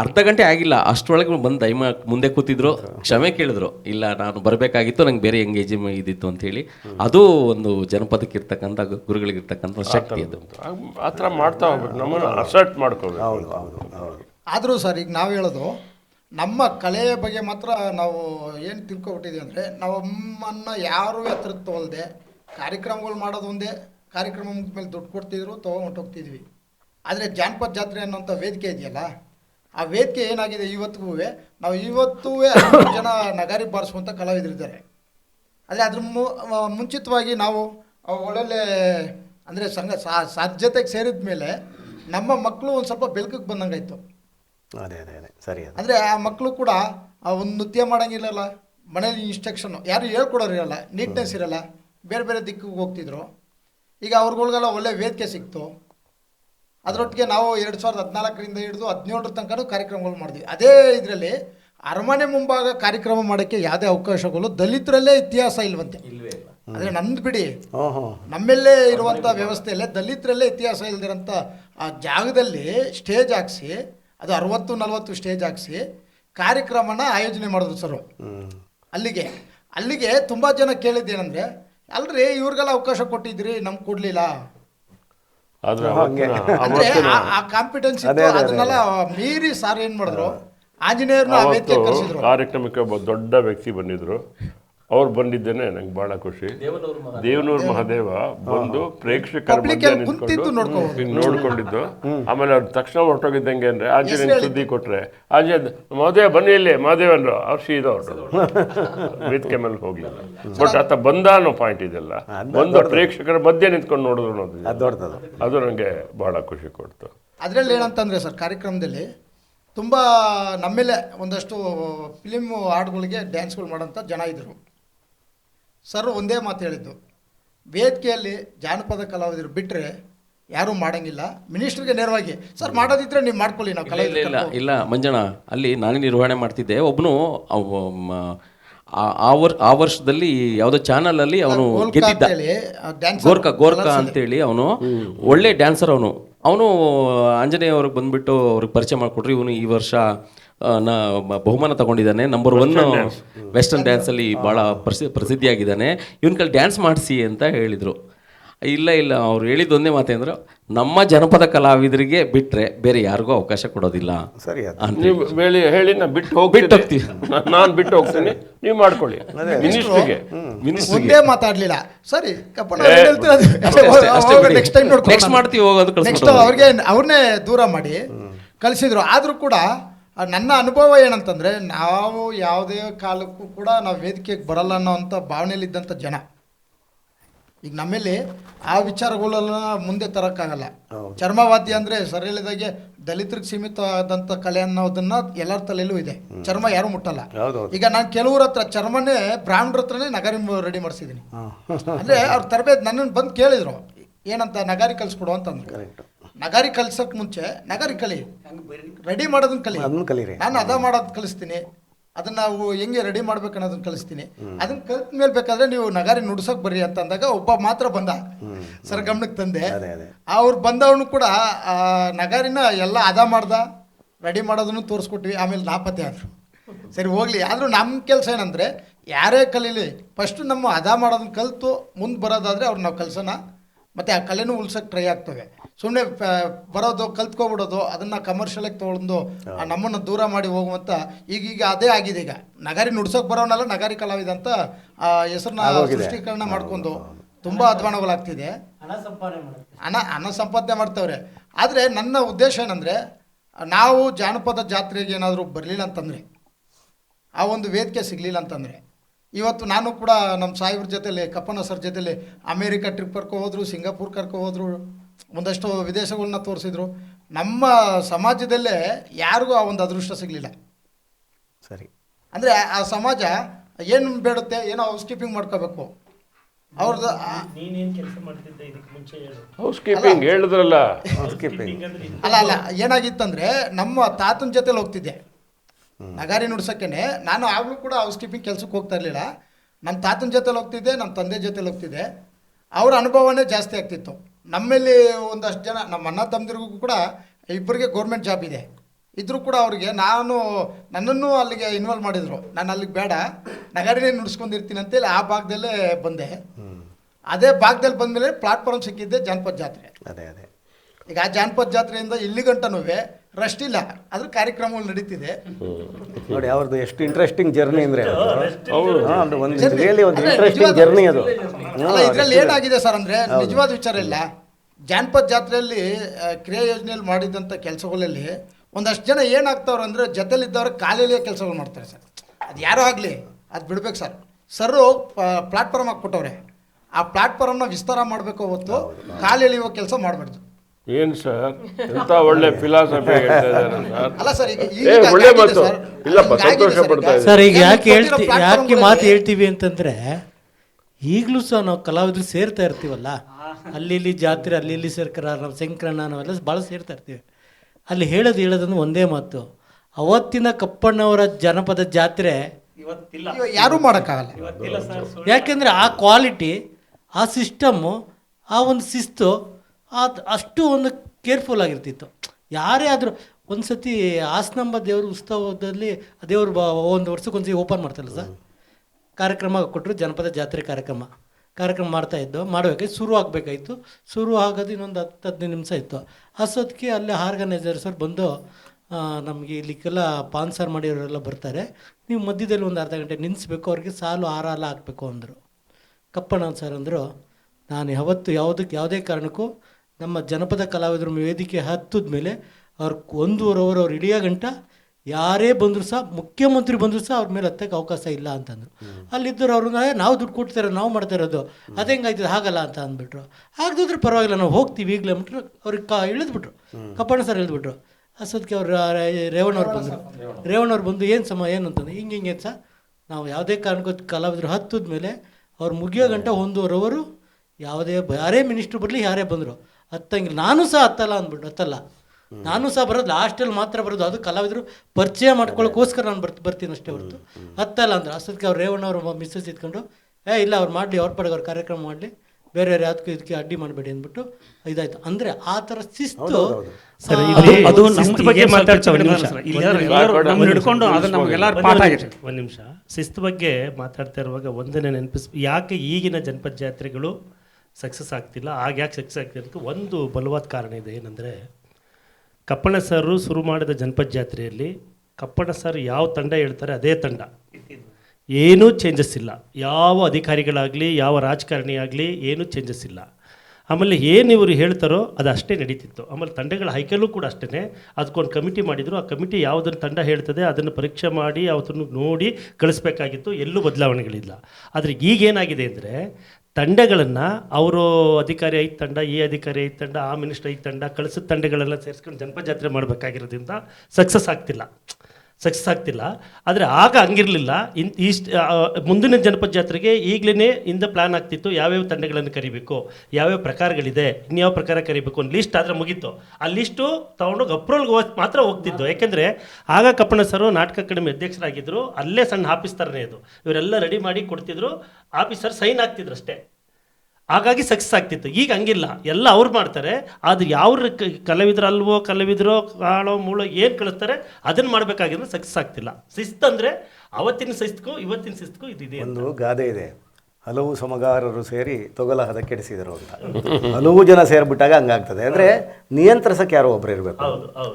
ಅರ್ಧ ಗಂಟೆ ಆಗಿಲ್ಲ ಅಷ್ಟರೊಳಗೆ ಬಂದು ದಯಮ ಮುಂದೆ ಕೂತಿದ್ರು ಕ್ಷಮೆ ಕೇಳಿದ್ರು. ಇಲ್ಲ ನಾನು ಬರಬೇಕಾಗಿತ್ತು ನಂಗೆ ಬೇರೆ ಎಂಗೇಜ್ ಇದ್ದಿತ್ತು ಅಂತ ಹೇಳಿ ಅದು ಒಂದು ಜನಪದಕ್ಕೆ ಇರ್ತಕ್ಕಂಥ ಗುರುಗಳಿಗೆ ಇರ್ತಕ್ಕಂಥ ಶಕ್ತಿ ಅದು. ಆ ಥರ ಮಾಡ್ತಾ ಹೋಗ್ಬೇಕು. ನಮ್ಮನ್ನು ಅಸರ್ಟ್ ಮಾಡ್ಕೋಬೇಕು. ಆದರೂ ಸರ್ ಈಗ ನಾವು ಹೇಳೋದು ನಮ್ಮ ಕಲೆಯ ಬಗ್ಗೆ ಮಾತ್ರ ನಾವು ಏನು ತಿಳ್ಕೊಬಿಟ್ಟಿದ್ದೀವಿ ಅಂದರೆ ನಮ್ಮನ್ನು ಯಾರೂ ಎತ್ತರ ತೋಲ್ದೆ ಕಾರ್ಯಕ್ರಮಗಳು ಮಾಡೋದು ಒಂದೇ ಕಾರ್ಯಕ್ರಮ ಮುಗಿದ ಮೇಲೆ ದುಡ್ಡು ಕೊಡ್ತಿದ್ರು ತೊಗೊಂಡು ಹೋಗ್ತಿದ್ವಿ ಆದರೆ ಜಾನಪದ ಜಾತ್ರೆ ಅನ್ನೋಂಥ ವೇದಿಕೆ ಇದೆಯಲ್ಲ ಆ ವೇದಿಕೆ ಏನಾಗಿದೆ ಇವತ್ತಿಗೂ ನಾವು ಇವತ್ತೂ ಜನ ನಗಾರಿ ಬಾರಿಸುವಂಥ ಕಲಾವಿದರಿದ್ದಾರೆ. ಆದರೆ ಅದ್ರ ಮುಂಚಿತವಾಗಿ ನಾವು ಒಳ್ಳೊಳ್ಳೆ ಅಂದರೆ ಸಂಘ ಸಾ- ಸಾಧ್ಯತೆಗೆ ಸೇರಿದ ಮೇಲೆ ನಮ್ಮ ಮಕ್ಕಳು ಒಂದು ಸ್ವಲ್ಪ ಬೆಳಕಿಗೆ ಬಂದಂಗಾಯ್ತು. ಅದೇ ಅದೇ ಅದೇ. ಸರಿ ಅದು. ಅಂದರೆ ಆ ಮಕ್ಕಳು ಕೂಡ ಆ ಒಂದು ನೃತ್ಯ ಮಾಡೋಂಗಿಲ್ಲಲ್ಲ? ಮನೇಲಿ ಇನ್ಸ್ಟ್ರಕ್ಷನ್ನು ಯಾರು ಹೇಳ್ಕೊಡೋರು ಇರಲ್ಲ ನೀಟ್ನೆಸ್ ಇರಲ್ಲ ಬೇರೆ ಬೇರೆ ದಿಕ್ಕಿಗೆ ಹೋಗ್ತಿದ್ರು. ಈಗ ಅವ್ರಗಳಿಗೆಲ್ಲ ಒಳ್ಳೆ ವೇದಿಕೆ ಸಿಕ್ತು. ಅದರೊಟ್ಟಿಗೆ ನಾವು ಎರಡು ಸಾವಿರದ ಹದಿನಾಲ್ಕರಿಂದ ಹಿಡಿದು ಹದಿನೇಳರ ತನಕ ಕಾರ್ಯಕ್ರಮಗಳು ಮಾಡಿದ್ವಿ ಅದೇ ಇದರಲ್ಲಿ ಅರಮನೆ ಮುಂಭಾಗ ಕಾರ್ಯಕ್ರಮ ಮಾಡೋಕ್ಕೆ ಯಾವುದೇ ಅವಕಾಶಗಳು ದಲಿತರಲ್ಲೇ ಇತಿಹಾಸ ಇಲ್ವಂತೆ. ಅಂದರೆ ನಮ್ದು ಬಿಡಿ ನಮ್ಮಲ್ಲೇ ಇರುವಂಥ ವ್ಯವಸ್ಥೆಯಲ್ಲೇ ದಲಿತರಲ್ಲೇ ಇತಿಹಾಸ ಇಲ್ದಿರೋಂಥ ಆ ಜಾಗದಲ್ಲಿ ಸ್ಟೇಜ್ ಹಾಕ್ಸಿ ಅದು ಅರವತ್ತು ನಲವತ್ತು ಸ್ಟೇಜ್ ಹಾಕ್ಸಿ ಕಾರ್ಯಕ್ರಮನ ಆಯೋಜನೆ ಮಾಡಿದ್ರು ಸರ್ ಅಲ್ಲಿಗೆ ಅಲ್ಲಿಗೆ ತುಂಬ ಜನ ಕೇಳಿದ್ದೇನೆಂದರೆ ಅಲ್ರಿ ಇವ್ರಿಗೆಲ್ಲ ಅವಕಾಶ ಕೊಟ್ಟಿದ್ರಿ ನಮ್ಗೆ ಕೊಡಲಿಲ್ಲ. ಆದರೆ ಆ ಕಾಂಪಿಟೆನ್ಸ್ ಅದನ್ನೆಲ್ಲ ಮೀರಿ ಸಾರ್ ಏನ್ ಮಾಡಿದ್ರು ಆಂಜನೇಯರನ್ನ ಆ ವೇದಿಕೆ ಅವತ್ತು ಕರೆಸಿದ್ರು ಕಾರ್ಯಕ್ರಮಕ್ಕೆ ಒಬ್ಬ ದೊಡ್ಡ ವ್ಯಕ್ತಿ ಬಂದಿದ್ರು ಅವ್ರು ಬಂದಿದ್ದೇನೆ ನಂಗೆ ಬಹಳ ಖುಷಿ. ದೇವನೂರು ಮಹಾದೇವ. ಬಂದು ಪ್ರೇಕ್ಷಕರ ಮಧ್ಯೆ ನಿಂತ್ಕೊಂಡು. ನೋಡ್ಕೊಂಡಿದ್ದು. ಆಮೇಲೆ ಅವ್ರು ತಕ್ಷಣ ಹೊರಟೋಗಿದ್ದಂಗೆ ಅಂದ್ರೆ ಆಜೆ ನಿಮ್ಗೆ ಸುದ್ದಿ ಕೊಟ್ರೆ ಆಂಜನೇಯ ಮಹದೇವ ಬನ್ನಿ ಇಲ್ಲಿ ಮಹದೇವನ್ರು ಅವ್ರು ಸೀದಾ ಹೊರಟೋದು ವೇದಿಕೆ ಮೇಲೆ ಹೋಗ್ಲಿಲ್ಲ. ಬಟ್ ಆತ ಬಂದ ಅನ್ನೋ ಪಾಯಿಂಟ್ ಇದೆಲ್ಲ. ಬಂದು ಪ್ರೇಕ್ಷಕರ ಮಧ್ಯೆ ನಿಂತ್ಕೊಂಡು ನೋಡಿದ್ರು ಅನ್ನೋದು ಅದು ನಂಗೆ ಅದು ನನಗೆ ಬಹಳ ಖುಷಿ ಕೊಡ್ತು. ಅದರಲ್ಲಿ ಏನಂತಂದ್ರೆ ಸರ್ ಕಾರ್ಯಕ್ರಮದಲ್ಲಿ ತುಂಬ ನಮ್ಮೇಲೆ ಒಂದಷ್ಟು ಫಿಲಿಮ್ ಹಾಡುಗಳಿಗೆ ಡ್ಯಾನ್ಸ್ಗಳು ಮಾಡೋಂಥ ಜನ ಇದ್ದರು ಸರ್ ಒಂದೇ ಮಾತು ಹೇಳಿದ್ದು. ವೇದಿಕೆಯಲ್ಲಿ ಜಾನಪದ ಕಲಾವಿದರು ಬಿಟ್ಟರೆ ಯಾರೂ ಮಾಡಂಗಿಲ್ಲ. ಮಿನಿಸ್ಟ್ರಿಗೆ ನೇರವಾಗಿ ಸರ್ ಮಾಡೋದಿದ್ರೆ ನೀವು ಮಾಡ್ಕೊಳ್ಳಿ ನಾವು ಇಲ್ಲ ಇಲ್ಲ ಇಲ್ಲ ಕಲಾವಿದರು ಇಲ್ಲ ಮಂಜಣ್ಣ ಅಲ್ಲಿ ನಾನೇ ನಿರ್ವಹಣೆ ಮಾಡ್ತಿದ್ದೆ. ಒಬ್ಬನು ಆ ವರ್ ಆ ವರ್ಷದಲ್ಲಿ ಯಾವುದೋ ಚಾನಲ್ ಅಲ್ಲಿ ಅವನು ಗೆದ್ದಿದ್ದ. ಡ್ಯಾನ್ಸ್ ಗೋರ್ಖಾ ಗೋರ್ಖಾ ಅಂತೇಳಿ ಅವನು. ಒಳ್ಳೆ ಡ್ಯಾನ್ಸರ್ ಅವನು. ಅವನು ಆಂಜನೇಯ ಅವ್ರಿಗೆ ಬಂದ್ಬಿಟ್ಟು ಅವ್ರಿಗೆ ಪರಿಚಯ ಮಾಡಿಕೊಟ್ರು. ಇವನು ಈ ವರ್ಷ ನ ಬಹುಮಾನ ತಗೊಂಡಿದ್ದಾನೆ. ನಂಬರ್ ಒನ್ ವೆಸ್ಟರ್ನ್ ಡ್ಯಾನ್ಸಲ್ಲಿ ಭಾಳ ಪ್ರಸಿ ಪ್ರಸಿದ್ಧಿಯಾಗಿದ್ದಾನೆ. ಇವನ ಕೈಲಿ ಡ್ಯಾನ್ಸ್ ಮಾಡಿಸಿ ಅಂತ ಹೇಳಿದರು. ಇಲ್ಲ ಇಲ್ಲ ಅವ್ರು ಹೇಳಿದ್ದು ಒಂದೇ ಮಾತೆ ಅಂದ್ರೆ ನಮ್ಮ ಜನಪದ ಕಲಾವಿದರಿಗೆ ಬಿಟ್ಟರೆ ಬೇರೆ ಯಾರಿಗೂ ಅವಕಾಶ ಕೊಡೋದಿಲ್ಲ ಸರಿ ನೀವು ಹೇಳಿ ಹೇಳಿ ನಾ ಬಿಟ್ಟು ಬಿಟ್ಟು ಹೋಗ್ತೀನಿ. ನಾನು ಬಿಟ್ಟು ಹೋಗ್ತೀನಿ. ನೀವು ಮಾಡ್ಕೊಳ್ಳಿ. ಮಿನಿಸ್ಟ್ರಿಗೆ ಮಿನಿಸ್ಟ್ರಿಗೆ ಮಾತಾಡ್ಲಿಲ್ಲ. ಸರಿ ನೆಕ್ಸ್ಟ್ ಟೈಮ್ ನೆಕ್ಸ್ಟ್ ಮಾಡ್ತೀವಿ ಹೋಗೋದು ನೆಕ್ಸ್ಟ್ ಅವ್ರಿಗೆ ಅವ್ರನ್ನೇ ದೂರ ಮಾಡಿ ಕಳಿಸಿದ್ರು. ಆದರೂ ಕೂಡ ನನ್ನ ಅನುಭವ ಏನಂತಂದರೆ ನಾವು ಯಾವುದೇ ಕಾಲಕ್ಕೂ ಕೂಡ ನಾವು ವೇದಿಕೆಗೆ ಬರಲ್ಲ ಅನ್ನೋವಂಥ ಭಾವನೆಯಲ್ಲಿದ್ದಂಥ ಜನ. ಈಗ ನಮ್ಮಲ್ಲಿ ಆ ವಿಚಾರಗಳೆಲ್ಲ ಮುಂದೆ ತರೋಕ್ಕಾಗಲ್ಲ. ಚರ್ಮವಾದ್ಯ ಅಂದರೆ ಸರಿ ಹೇಳಿದಾಗೆ ದಲಿತರಿಗೆ ಸೀಮಿತ ಆದಂಥ ಕಲೆ ಅನ್ನೋದನ್ನ ಎಲ್ಲರ ತಲೆಯಲ್ಲೂ ಇದೆ. ಚರ್ಮ ಯಾರು ಮುಟ್ಟಲ್ಲ. ಈಗ ನಾನು ಕೆಲವ್ರ ಹತ್ರ ಚರ್ಮನೇ ಬ್ರಾಹ್ಮಣರ ಹತ್ರನೇ ನಗರಿ ರೆಡಿ ಮಾಡಿಸಿದ್ದೀನಿ ಅಂದರೆ ಅವ್ರ ತರಬೇತಿ ನನ್ನನ್ನು ಬಂದು ಕೇಳಿದ್ರು. ಏನಂತ ನಗಾರಿ ಕಲಿಸ್ಕೊಡು ಅಂತಂದ್ರು. ಕರೆಕ್ಟ್ ನಗಾರಿ ಕಲ್ಸಕ್ ಮುಂಚೆ ನಗಾರಿ ಕಲಿ. ರೆಡಿ ಮಾಡೋದನ್ನ ಕಲಿ. ಕಲಿರಿ ಕಲೀರಿ. ನಾನು ಅದ ಮಾಡೋದು ಕಲಿಸ್ತೀನಿ. ಅದನ್ನ ನಾವು ಹೆಂಗೆ ರೆಡಿ ಮಾಡ್ಬೇಕು ಅನ್ನೋದನ್ನ ಕಲಿಸ್ತೀನಿ ಅದನ್ನ ಕಲ್ತ ಮೇಲೆ ಬೇಕಾದ್ರೆ ನೀವು ನಗಾರಿ ನುಡ್ಸಕ್ ಬರ್ರಿ ಅಂತ ಅಂದಾಗ ಒಬ್ಬ ಮಾತ್ರ ಬಂದ. ಸರ್ ಗಮನಕ್ಕೆ ತಂದೆ. ಅವ್ರು ಬಂದವನು ಕೂಡ ಆ ನಗಾರಿನ ಎಲ್ಲ ಅದ ಮಾಡ್ದ. ರೆಡಿ ಮಾಡೋದನ್ನು ತೋರಿಸ್ಕೊಟ್ವಿ. ಆಮೇಲೆ ನಾಪತ್ತೆ ಆದರು. ಸರಿ ಹೋಗ್ಲಿ. ಆದರೂ ನಮ್ಮ ಕೆಲಸ ಏನಂದರೆ ಯಾರೇ ಕಲೀಲಿ ಫಸ್ಟು ನಮ್ಮ ಅದ ಮಾಡೋದನ್ನ ಕಲಿತು ಮುಂದೆ ಬರೋದಾದರೆ ಅವ್ರು ನಾವು ಕಲ್ಸೋಣ. ಮತ್ತು ಆ ಕಲೆನೂ ಉಳ್ಸೋಕ್ಕೆ ಟ್ರೈ ಆಗ್ತವೆ. ಸುಮ್ಮನೆ ಬರೋದು ಕಲ್ತ್ಕೊಬಿಡೋದು ಅದನ್ನು ಕಮರ್ಷಿಯಲಾಗಿ ತೊಗೊಂಡು ಆ ನಮ್ಮನ್ನು ದೂರ ಮಾಡಿ ಹೋಗುವಂಥ ಈಗೀಗ ಅದೇ ಆಗಿದೆ ಈಗ. ನಗಾರಿ ನುಡ್ಸೋಕೆ ಬರೋನಲ್ಲ ನಗರಿ ಕಲಾವಿದ ಅಂತ ಆ ಹೆಸರನ್ನ ಸೃಷ್ಟೀಕರಣ ಮಾಡ್ಕೊಂಡು ತುಂಬ ಅಧ್ವಾನಗಳಾಗ್ತಿದೆ. ಹಣ ಸಂಪಾದನೆ ಹಣ ಹಣ ಸಂಪಾದನೆ ಮಾಡ್ತವ್ರೆ. ಆದರೆ ನನ್ನ ಉದ್ದೇಶ ಏನಂದರೆ ನಾವು ಜಾನಪದ ಜಾತ್ರೆಗೆ ಏನಾದರೂ ಬರಲಿಲ್ಲ ಅಂತಂದರೆ ಆ ಒಂದು ವೇದಿಕೆ ಸಿಗಲಿಲ್ಲ ಅಂತಂದರೆ ಇವತ್ತು ನಾನು ಕೂಡ ನಮ್ಮ ಸಾಹೇಬ್ರ ಜೊತೆಲಿ ಕಪ್ಪನ ಸರ್ ಜೊತೆಲಿ ಅಮೇರಿಕಾ ಟ್ರಿಪ್ ಕರ್ಕೋ ಹೋದರು ಸಿಂಗಾಪುರ್ ಕರ್ಕೊ ಹೋದರು ಒಂದಷ್ಟು ವಿದೇಶಗಳನ್ನ ತೋರಿಸಿದ್ರು. ನಮ್ಮ ಸಮಾಜದಲ್ಲೇ ಯಾರಿಗೂ ಆ ಒಂದು ಅದೃಷ್ಟ ಸಿಗಲಿಲ್ಲ. ಸರಿ. ಅಂದರೆ ಆ ಸಮಾಜ ಏನು ಬೇಡುತ್ತೆ ಏನೋ ಹೌಸ್ ಕೀಪಿಂಗ್ ಮಾಡ್ಕೋಬೇಕು. ಅವ್ರದ್ದು ಆ- ಕೆಲಸ ಮಾಡ್ತಿದ್ದೆ ಇದಕ್ಕೆ ಮುಂಚೆ ಹೌಸ್ ಕೀಪಿಂಗ್ ಹೇಳಿದ್ರಲ್ಲ. ಅಲ್ಲ ಅಲ್ಲ ಏನಾಗಿತ್ತಂದ್ರೆ ನಮ್ಮ ತಾತನ ಜೊತೆಲಿ ಹೋಗ್ತಿದ್ದೆ. ನಗಾರಿ ನುಡ್ಸೋಕ್ಕೇನೆ. ನಾನು ಆಗಲೂ ಕೂಡ ಹೌಸ್ ಕೀಪಿಂಗ್ ಕೆಲ್ಸಕ್ಕೆ ಹೋಗ್ತಾ ಇರಲಿಲ್ಲ. ನಮ್ಮ ತಾತನ ಜೊತೆಲಿ ಹೋಗ್ತಿದ್ದೆ ನಮ್ಮ ತಂದೆ ಜೊತೆಲಿ ಹೋಗ್ತಿದ್ದೆ. ಅವ್ರ ಅನುಭವನೇ ಜಾಸ್ತಿ ಆಗ್ತಿತ್ತು. ನಮ್ಮಲ್ಲಿ ಒಂದಷ್ಟು ಜನ ನಮ್ಮ ಅಣ್ಣ ತಮ್ಮದಿರಿಗೂ ಕೂಡ ಇಬ್ಬರಿಗೆ ಗೌರ್ಮೆಂಟ್ ಜಾಬ್ ಇದೆ. ಇದ್ರೂ ಕೂಡ ಅವ್ರಿಗೆ ನಾನು ನನ್ನನ್ನು ಅಲ್ಲಿಗೆ ಇನ್ವಾಲ್ವ್ ಮಾಡಿದರು. ನಾನು ಅಲ್ಲಿಗೆ ಬೇಡ ನಗಾರಿನೇ ನುಡ್ಸ್ಕೊಂಡಿರ್ತೀನಿ ಅಂತೇಳಿ ಆ ಭಾಗದಲ್ಲೇ ಬಂದೆ. ಅದೇ ಭಾಗದಲ್ಲಿ ಬಂದಮೇಲೆ ಪ್ಲಾಟ್ಫಾರ್ಮ್ ಸಿಕ್ಕಿದ್ದೆ ಜಾನಪದ ಜಾತ್ರೆ. ಅದೇ ಅದೇ. ಈಗ ಆ ಜಾನಪದ ಜಾತ್ರೆಯಿಂದ ಇಲ್ಲಿ ಗಂಟನೂ ರಸ್ಟ್ ಇಲ್ಲ. ಅದ್ರ ಕಾರ್ಯಕ್ರಮಗಳು ನಡೀತಿದೆ. ನೋಡಿ ಅವ್ರದ್ದು ಎಷ್ಟು ಇಂಟ್ರೆಸ್ಟಿಂಗ್ ಜರ್ನಿ ಅಂದ್ರೆ ಹೌದು. ಒಂದು ರಿಯಲಿ ಒಂದು ಇಂಟ್ರೆಸ್ಟಿಂಗ್ ಜರ್ನಿ ಅದು. ಇದ್ರಲ್ಲಿ ಏನಾಗಿದೆ ಸರ್ ಅಂದ್ರೆ ನಿಜವಾದ ವಿಚಾರ ಇಲ್ಲ. ಜಾನಪದ ಜಾತ್ರೆಯಲ್ಲಿ ಕ್ರಿಯಾ ಯೋಜನೆಯಲ್ಲಿ ಮಾಡಿದಂಥ ಕೆಲಸಗಳಲ್ಲಿ ಒಂದಷ್ಟು ಜನ ಏನಾಗ್ತಾವ್ರು ಅಂದ್ರೆ ಜೊತೆಲಿದ್ದವ್ರ ಕಾಲಲ್ಲಿ ಕೆಲಸಗಳು ಮಾಡ್ತಾರೆ ಸರ್. ಅದು ಯಾರೋ ಆಗಲಿ ಅದು ಬಿಡ್ಬೇಕು ಸರ್. ಸರು ಪ್ಲಾಟ್ಫಾರ್ಮ್ ಹಾಕ್ಬಿಟ್ಟವ್ರೆ. ಆ ಪ್ಲಾಟ್ಫಾರ್ಮ್ನ ವಿಸ್ತಾರ ಮಾಡಬೇಕು ಹೊತ್ತು ಕಾಲೆಳೆಯುವ ಕೆಲಸ ಮಾಡಬಾರ್ದು. ಏನ್ ಸರ್ ಎಂತ ಒಳ್ಳೆ ಫಿಲಾಸಫಿ ಹೇಳ್ತಾ ಇದ್ದಾರೆ ಸರ್ ಅಲ್ಲ ಸರ್ ಈಗ ಏ, ಈಗ ಒಳ್ಳೆ ಆಗಿದೆ ಮಾತು. ಸರ್. ಇಲ್ಲಪ್ಪ, ಈಗ ಆಗಿದೆ ಸಂತೋಷ ಸರ್ ಈಗ. ಪಡ್ತಾ ಇದ್ದೀನಿ. ಸರ್ ಈಗ ಈಗ ಯಾಕೆ ಹೇಳ್ತೀವಿ ಯಾಕೆ ಮಾತು ಹೇಳ್ತೀವಿ ಅಂತಂದ್ರೆ ಈಗಲೂ ಸಹ ನಾವು ಕಲಾವಿದರು ಸೇರ್ತಾ ಇರ್ತೀವಲ್ಲ ಅಲ್ಲಿ ಇಲ್ಲಿ ಜಾತ್ರೆ ಅಲ್ಲಿ ಇಲ್ಲಿ ಸರ್ಕಾರ ನಾವು ಸಂಕ್ರಣ ನಾವೆಲ್ಲ ಭಾಳ ಸೇರ್ತಾ ಇರ್ತೀವಿ ಅಲ್ಲಿ ಹೇಳೋದು ಹೇಳೋದನ್ನು ಒಂದೇ ಮಾತು ಅವತ್ತಿನ ಕಪ್ಪಣ್ಣವರ ಜನಪದ ಜಾತ್ರೆ ಇವತ್ತಿಲ್ಲ ಇವಾಗ ಯಾರೂ ಮಾಡೋಕ್ಕಾಗಲ್ಲ ಇವತ್ತಿಲ್ಲ ಸರ್ ಯಾಕೆಂದರೆ ಆ ಕ್ವಾಲಿಟಿ ಆ ಸಿಸ್ಟಮ್ಮು ಆ ಒಂದು ಶಿಸ್ತು ಆ ಅಷ್ಟು ಒಂದು ಕೇರ್ಫುಲ್ ಆಗಿರ್ತಿತ್ತು. ಯಾರೇ ಆದರೂ ಒಂದು ಸತಿ ಹಾಸನಾಂಬ ದೇವ್ರ ಉತ್ಸವದಲ್ಲಿ ದೇವರು ಬ ಒಂದು ವರ್ಷಕ್ಕೊಂದ್ಸತಿ ಓಪನ್ ಮಾಡ್ತಾರಲ್ಲ ಸರ್? ಕಾರ್ಯಕ್ರಮ ಕೊಟ್ಟರು ಜನಪದ ಜಾತ್ರೆ ಕಾರ್ಯಕ್ರಮ. ಕಾರ್ಯಕ್ರಮ ಮಾಡ್ತಾ ಇದ್ದು ಮಾಡಬೇಕಾಯ್ತು ಶುರು ಆಗಬೇಕಾಯ್ತು. ಶುರು ಆಗೋದು ಇನ್ನೊಂದು ಹತ್ತು ಹದಿನೈದು ನಿಮಿಷ ಇತ್ತು. ಅಷ್ಟೊತ್ತಿಗೆ ಅಲ್ಲಿ ಆರ್ಗನೈಸರ್ಸರು ಬಂದು ಆ, ನಮಗೆ ಇಲ್ಲಿಕ್ಕೆಲ್ಲ ಪಾನ್ಸರ್ ಮಾಡಿರೋರೆಲ್ಲ ಬರ್ತಾರೆ. ನೀವು ಮಧ್ಯದಲ್ಲಿ ಒಂದು ಅರ್ಧ ಗಂಟೆ ನಿಲ್ಲಿಸ್ಬೇಕು ಅವ್ರಿಗೆ ಸಾಲು ಹಾರ ಎಲ್ಲ ಹಾಕಬೇಕು ಅಂದರು. ಕಪ್ಪಣ್ಣ ಸರ್ ಅಂದರು ನಾನು ಯಾವತ್ತು ಯಾವುದಕ್ಕೆ ಯಾವುದೇ ಕಾರಣಕ್ಕೂ ನಮ್ಮ ಜನಪದ ಕಲಾವಿದರ ವೇದಿಕೆ ಹತ್ತದ ಮೇಲೆ ಅವ್ರ ಒಂದೂವರೆ ಅವರ್ ಅವ್ರು ಇಡೀ ಗಂಟ ಯಾರೇ ಬಂದರೂ ಸಹ ಮುಖ್ಯಮಂತ್ರಿ ಬಂದರೂ ಸಹ ಅವ್ರ ಮೇಲೆ ಹತ್ತಕ್ಕೆ ಅವಕಾಶ ಇಲ್ಲ ಅಂತಂದರು. ಅಲ್ಲಿದ್ದರು ಅವ್ರು ನಾವು ದುಡ್ಡು ಕೊಡ್ತಾರೆ ನಾವು ಮಾಡ್ತಾ ಇರೋದು ಅದು ಹೆಂಗಾಯ್ತದೆ ಹಾಗಲ್ಲ ಅಂತ ಅಂದ್ಬಿಟ್ರು. ಆಗದಿದ್ರೆ ಪರವಾಗಿಲ್ಲ ನಾವು ಹೋಗ್ತೀವಿ ಈಗಲೇ ಅಂದ್ಬಿಟ್ರು ಅವ್ರಿಗೆ ಕಾ ಇಳಿದ್ಬಿಟ್ರು. ಕಪ್ಪಣ್ಣ ಸರ್ ಇಳಿದ್ಬಿಟ್ರು. ಅಸದಕ್ಕೆ ಅವರು ರೇವಣ್ಣವ್ರು ಬಂದರು. ರೇವಣ್ಣವ್ರು ಬಂದು ಏನು ಸಮ ಏನು ಅಂತಂದು ಹಿಂಗೆ ಹಿಂಗೆ ಸಹ ನಾವು ಯಾವುದೇ ಕಾರಣಕ್ಕೂ ಕಲಾವಿದರು ಹತ್ತದ ಮೇಲೆ ಅವ್ರು ಮುಗಿಯೋ ಗಂಟ ಒಂದೂವರೆ ಅವರು ಯಾವುದೇ ಯಾರೇ ಮಿನಿಸ್ಟ್ರು ಬರಲಿ ಯಾರೇ ಬಂದರು. ಹತ್ತಂಗಿಲ್ಲ. ನಾನು ಸಹ ಹತ್ತಲ್ಲ ಅಂದ್ಬಿಟ್ಟು ಹತ್ತಲ್ಲ. ನಾನು ಸಹ ಬರೋದು ಲಾಸ್ಟಲ್ಲಿ ಮಾತ್ರ ಬರೋದು. ಅದು ಕಲಾವಿದರು ಪರಿಚಯ ಮಾಡ್ಕೊಳ್ಳೋಕ್ಕೋಸ್ಕರ ನಾನು ಬರ್ತ ಬರ್ತೀನಿ ಅಷ್ಟೇ ಹೊರತು. ಹತ್ತಲ್ಲ ಅಂದ್ರೆ ಅಷ್ಟೊತ್ತಿಗೆ ಅವ್ರು ರೇವಣ್ಣವ್ರು ಮಿಸ್ಸಸ್ ಇದ್ಕೊಂಡು ಏ ಇಲ್ಲ ಅವ್ರು ಮಾಡಲಿ ಅವ್ರ ಪಡೆಗೆ ಅವ್ರ ಕಾರ್ಯಕ್ರಮ ಮಾಡಲಿ ಬೇರೆ ಬೇರೆ ಯಾವುದಕ್ಕೂ ಇದಕ್ಕೆ ಅಡ್ಡಿ ಮಾಡಬೇಡಿ ಅಂದ್ಬಿಟ್ಟು ಇದಾಯ್ತು. ಅಂದ್ರೆ ಆ ಥರ ಶಿಸ್ತು ಸರಿ ಅದು ಶಿಸ್ತು ಬಗ್ಗೆ ಹಿಡ್ಕೊಂಡು ಅದು ನಮಗೆಲ್ಲರೂ ಪಾಠ ಒಂದು ನಿಮಿಷ. ಶಿಸ್ತು ಬಗ್ಗೆ ಮಾತಾಡ್ತಾ ಇರುವಾಗ ಒಂದನೇ ನೆನಪಿಸ್ ಯಾಕೆ ಈಗಿನ ಜನಪದ ಜಾತ್ರೆಗಳು ಸಕ್ಸಸ್ ಆಗ್ತಿಲ್ಲ. ಆಗ ಯಾಕೆ ಸಕ್ಸಸ್ ಅಂತ ಒಂದು ಬಲವಾದ ಕಾರಣ ಇದೆ ಏನಂದರೆ ಕಪ್ಪಣ ಸರ್ ಶುರು ಮಾಡಿದ ಜನಪದ ಜಾತ್ರೆಯಲ್ಲಿ ಕಪ್ಪಣ ಸರ್ ಯಾವ ತಂಡ ಹೇಳ್ತಾರೆ ಅದೇ ತಂಡ. ಏನೂ ಚೇಂಜಸ್ ಇಲ್ಲ. ಯಾವ ಅಧಿಕಾರಿಗಳಾಗಲಿ, ಯಾವ ರಾಜಕಾರಣಿ ಆಗಲಿ ಏನೂ ಚೇಂಜಸ್ ಇಲ್ಲ. ಆಮೇಲೆ ಏನು ಇವರು ಹೇಳ್ತಾರೋ ಅದು ಅಷ್ಟೇ ನಡೀತಿತ್ತು. ಆಮೇಲೆ ತಂಡಗಳ ಹೈಕಲ್ಲೂ ಕೂಡ ಅಷ್ಟೇ ಅದಕ್ಕೊಂದು ಕಮಿಟಿ ಮಾಡಿದರು. ಆ ಕಮಿಟಿ ಯಾವುದನ್ನು ತಂಡ ಹೇಳ್ತದೆ ಅದನ್ನು ಪರೀಕ್ಷೆ ಮಾಡಿ, ಅವತ್ತನ್ನು ನೋಡಿ ಕಳಿಸ್ಬೇಕಾಗಿತ್ತು. ಎಲ್ಲೂ ಬದಲಾವಣೆಗಳಿಲ್ಲ. ಆದರೆ ಈಗೇನಾಗಿದೆ ಅಂದರೆ ತಂಡಗಳನ್ನು ಅವರು ಅಧಿಕಾರಿ ಐದು ತಂಡ ಈ ಅಧಿಕಾರಿ ಐದು ತಂಡ, ಆ ಮಿನಿಸ್ಟರ್ ಐದು ತಂಡ ಕಳಿಸಿದ ತಂಡಗಳೆಲ್ಲ ಸೇರಿಸ್ಕೊಂಡು ಜನಪದ ಜಾತ್ರೆ ಮಾಡಬೇಕಾಗಿರೋದ್ರಿಂದ ಸಕ್ಸಸ್ ಆಗ್ತಿಲ್ಲ. ಸಕ್ಸಸ್ ಆಗ್ತಿಲ್ಲ. ಆದರೆ ಆಗ ಹಂಗಿರಲಿಲ್ಲ. ಇನ್ ಈಸ್ಟ್ ಮುಂದಿನ ಜನಪದ ಜಾತ್ರೆಗೆ ಈಗಲೇ ಇಂದ ಪ್ಲ್ಯಾನ್ ಆಗ್ತಿತ್ತು ಯಾವ್ಯಾವ ತಂಡಗಳನ್ನು ಕರಿಬೇಕು, ಯಾವ್ಯಾವ ಪ್ರಕಾರಗಳಿದೆ, ಇನ್ಯಾವ ಪ್ರಕಾರ ಕರಿಬೇಕು ಒಂದು ಲಿಸ್ಟ್ ಆದರೆ ಮುಗೀತು. ಆ ಲಿಸ್ಟು ತೊಗೊಂಡೋಗಿ ಅಪ್ರೂವಲ್ಗೆ ಹೋಗಿ ಮಾತ್ರ ಹೋಗ್ತಿದ್ದು. ಯಾಕೆಂದರೆ ಆಗ ಕಪ್ಪಣ ಸರು ನಾಟಕ ಅಕಾಡೆಮಿ ಅಧ್ಯಕ್ಷರಾಗಿದ್ದರು ಅಲ್ಲೇ ಸಣ್ಣ ಆಫೀಸ್ ಥರನೇ ಇದು ಇವರೆಲ್ಲ ರೆಡಿ ಮಾಡಿ ಕೊಡ್ತಿದ್ರು. ಆಫೀಸರ್ ಸೈನ್ ಆಗ್ತಿದ್ರು ಅಷ್ಟೇ. ಹಾಗಾಗಿ ಸಕ್ಸಸ್ ಆಗ್ತಿತ್ತು. ಈಗ ಹಂಗಿಲ್ಲ. ಎಲ್ಲ ಅವ್ರು ಮಾಡ್ತಾರೆ. ಅದು ಯಾವ ಕಲಾವಿದ್ರು ಅಲ್ವೋ ಕಲವಿದ್ರೋ ಕಾಳೋ ಮೂಳೋ ಏನು ಕಳಿಸ್ತಾರೆ ಅದನ್ನು ಮಾಡಬೇಕಾಗಿದ್ರೆ ಸಕ್ಸಸ್ ಆಗ್ತಿಲ್ಲ. ಶಿಸ್ತು ಅಂದರೆ ಅವತ್ತಿನ ಶಿಸ್ತಕ್ಕೂ ಇವತ್ತಿನ ಶಿಸ್ತಕ್ಕೂ ಇದಿದೆ ಒಂದು ಗಾದೆ ಇದೆ. ಹಲವು ಸಮಗಾರರು ಸೇರಿ ತೊಗಲ ಹದ ಕೆಡಿಸಿದರು ಅಂತ. ಹಲವು ಜನ ಸೇರಿಬಿಟ್ಟಾಗ ಹಂಗಾಗ್ತದೆ. ಅಂದರೆ ನಿಯಂತ್ರಿಸಕ್ಕೆ ಯಾರೋ ಒಬ್ಬರು ಇರಬೇಕು.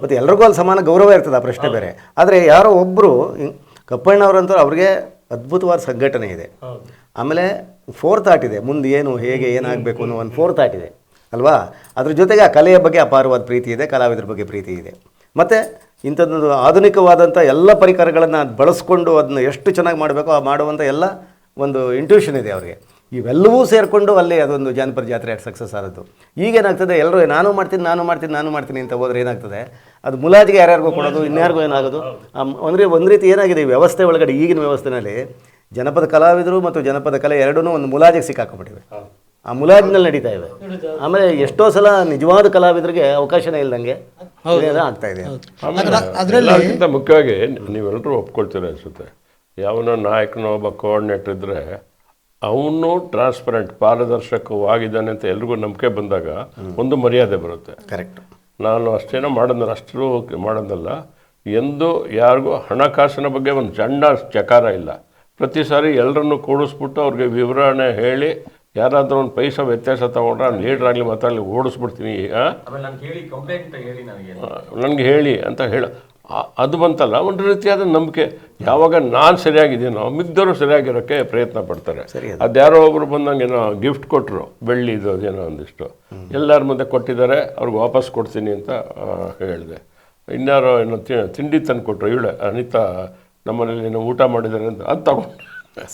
ಮತ್ತು ಎಲ್ರಿಗೂ ಅಲ್ಲಿ ಸಮಾನ ಗೌರವ ಇರ್ತದೆ ಆ ಪ್ರಶ್ನೆ ಬೇರೆ. ಆದರೆ ಯಾರೋ ಒಬ್ಬರು ಕಪ್ಪಣ್ಣವ್ರಂತೂ ಅವ್ರಿಗೆ ಅದ್ಭುತವಾದ ಸಂಘಟನೆ ಇದೆ. ಆಮೇಲೆ ಫೋರ್ ಥಾಟ್ ಇದೆ. ಮುಂದೆ ಏನು ಹೇಗೆ ಏನಾಗಬೇಕು ಅನ್ನೋ ಒಂದು ಫೋರ್ ಥಾಟ್ ಇದೆ. ಅಲ್ವಾ? ಅದ್ರ ಜೊತೆಗೆ ಆ ಕಲೆಯ ಬಗ್ಗೆ ಅಪಾರವಾದ ಪ್ರೀತಿ ಇದೆ ಕಲಾವಿದರ ಬಗ್ಗೆ ಪ್ರೀತಿ ಇದೆ. ಮತ್ತು ಇಂಥದ್ದೊಂದು ಆಧುನಿಕವಾದಂಥ ಎಲ್ಲ ಪರಿಕರಗಳನ್ನು ಬಳಸ್ಕೊಂಡು ಅದನ್ನು ಎಷ್ಟು ಚೆನ್ನಾಗಿ ಮಾಡಬೇಕೋ ಆ ಮಾಡುವಂಥ ಎಲ್ಲ ಒಂದು ಇಂಟ್ಯೂಷನ್ ಇದೆ ಅವರಿಗೆ. ಇವೆಲ್ಲವೂ ಸೇರಿಕೊಂಡು ಅಲ್ಲಿ ಅದೊಂದು ಜಾನಪದ ಜಾತ್ರೆ ಸಕ್ಸಸ್ ಆದದ್ದು. ಈಗೇನಾಗ್ತದೆ ಎಲ್ಲರೂ ನಾನು ಮಾಡ್ತೀನಿ ನಾನು ಮಾಡ್ತೀನಿ ನಾನು ಮಾಡ್ತೀನಿ ಅಂತ ಹೋದ್ರೆ ಏನಾಗ್ತದೆ? ಅದು ಮುಲಾಜಿಗೆ ಯಾರ್ಯಾರಿಗೂ ಕೊಡೋದು ಇನ್ಯಾರಿಗೂ ಏನಾಗೋದು? ಅಂದರೆ ಒಂದು ರೀತಿ ಏನಾಗಿದೆ ಈ ವ್ಯವಸ್ಥೆ ಒಳಗಡೆ ಈಗಿನ ವ್ಯವಸ್ಥೆನಲ್ಲಿ ಜನಪದ ಕಲಾವಿದರು ಮತ್ತು ಜನಪದ ಕಲೆ ಎರಡೂ ಒಂದು ಮುಲಾಜಿಗೆ ಸಿಕ್ಕಾಕೊಂಡ್ಬಿಟ್ಟಿವೆ ಆ ಮುಲಾಜಿನಲ್ಲಿ ನಡೀತಾ ಇವೆ. ಆಮೇಲೆ ಎಷ್ಟೋ ಸಲ ನಿಜವಾದ ಕಲಾವಿದರಿಗೆ ಅವಕಾಶನೇ ಇಲ್ಲದಂಗೆ ಆಗ್ತಾ ಇದೆ. ಅದರಲ್ಲಿಂತ ಮುಖ್ಯವಾಗಿ ನೀವೆಲ್ಲರೂ ಒಪ್ಕೊಳ್ತೀರ ಅನಿಸುತ್ತೆ. ಯಾವನೋ ನಾಯಕನೋ ಒಬ್ಬ ಕೋಆರ್ಡಿನೇಟರ್ ಇದ್ದರೆ ಅವನು ಟ್ರಾನ್ಸ್ಪರೆಂಟ್ ಪಾರದರ್ಶಕವಾಗಿದ್ದಾನೆ ಅಂತ ಎಲ್ರಿಗೂ ನಂಬಿಕೆ ಬಂದಾಗ ಒಂದು ಮರ್ಯಾದೆ ಬರುತ್ತೆ. ಕರೆಕ್ಟ್ ನಾನು ಅಷ್ಟೇನೋ ಮಾಡೋದಲ್ಲ ಅಷ್ಟು ಮಾಡೋದಲ್ಲ ಎಂದು ಯಾರಿಗೂ ಹಣಕಾಸಿನ ಬಗ್ಗೆ ಒಂದು ಸಣ್ಣ ಚಕಾರ ಇಲ್ಲ. ಪ್ರತಿ ಸಾರಿ ಎಲ್ಲರನ್ನು ಕೂಡಿಸ್ಬಿಟ್ಟು ಅವ್ರಿಗೆ ವಿವರಣೆ ಹೇಳಿ ಯಾರಾದರೂ ಒಂದು ಪೈಸಾ ವ್ಯತ್ಯಾಸ ತಗೊಂಡ್ರೆ ನಾನು ಲೀಡ್ರ್ ಆಗಲಿ ಮಾತಾಡಲಿ ಓಡಿಸ್ಬಿಡ್ತೀನಿ ಈಗ ಆಮೇಲೆ ನಾನು ಹೇಳಿ ಕಂಪ್ಲೇಂಟ್ ಹೇಳಿ ನನಗೆ. ನನಗೆ ಹೇಳಿ ಅಂತ ಹೇಳ. ಅದು ಬಂತಲ್ಲ ಒಂದು ರೀತಿಯಾದ ನಂಬಿಕೆ. ಯಾವಾಗ ನಾನು ಸರಿಯಾಗಿದ್ದೀನೋ ಮಿಗ್ದವರು ಸರಿಯಾಗಿರೋಕ್ಕೆ ಪ್ರಯತ್ನ ಪಡ್ತಾರೆ. ಅದ್ಯಾರೋ ಒಬ್ರು ಬಂದಂಗೆ ಏನೋ ಗಿಫ್ಟ್ ಕೊಟ್ಟರು ಬೆಳ್ಳಿದು ಅದೇನೋ ಒಂದಿಷ್ಟು. ಎಲ್ಲರ ಮುಂದೆ ಕೊಟ್ಟಿದ್ದಾರೆ ಅವ್ರಿಗೆ ವಾಪಸ್ ಕೊಡ್ತೀನಿ ಅಂತ ಹೇಳಿದೆ. ಇನ್ಯಾರೋ ಏನೋ ತಿ- ತಿಂಡಿ ತಂದು ಕೊಟ್ಟರು ಇವಳೆ ಅನಿತಾ ನಮ್ಮನೇಲಿ ಏನೋ ಊಟ ಮಾಡಿದ್ದಾರೆ ಅಂತ ಅದು ತಗೊಂಡು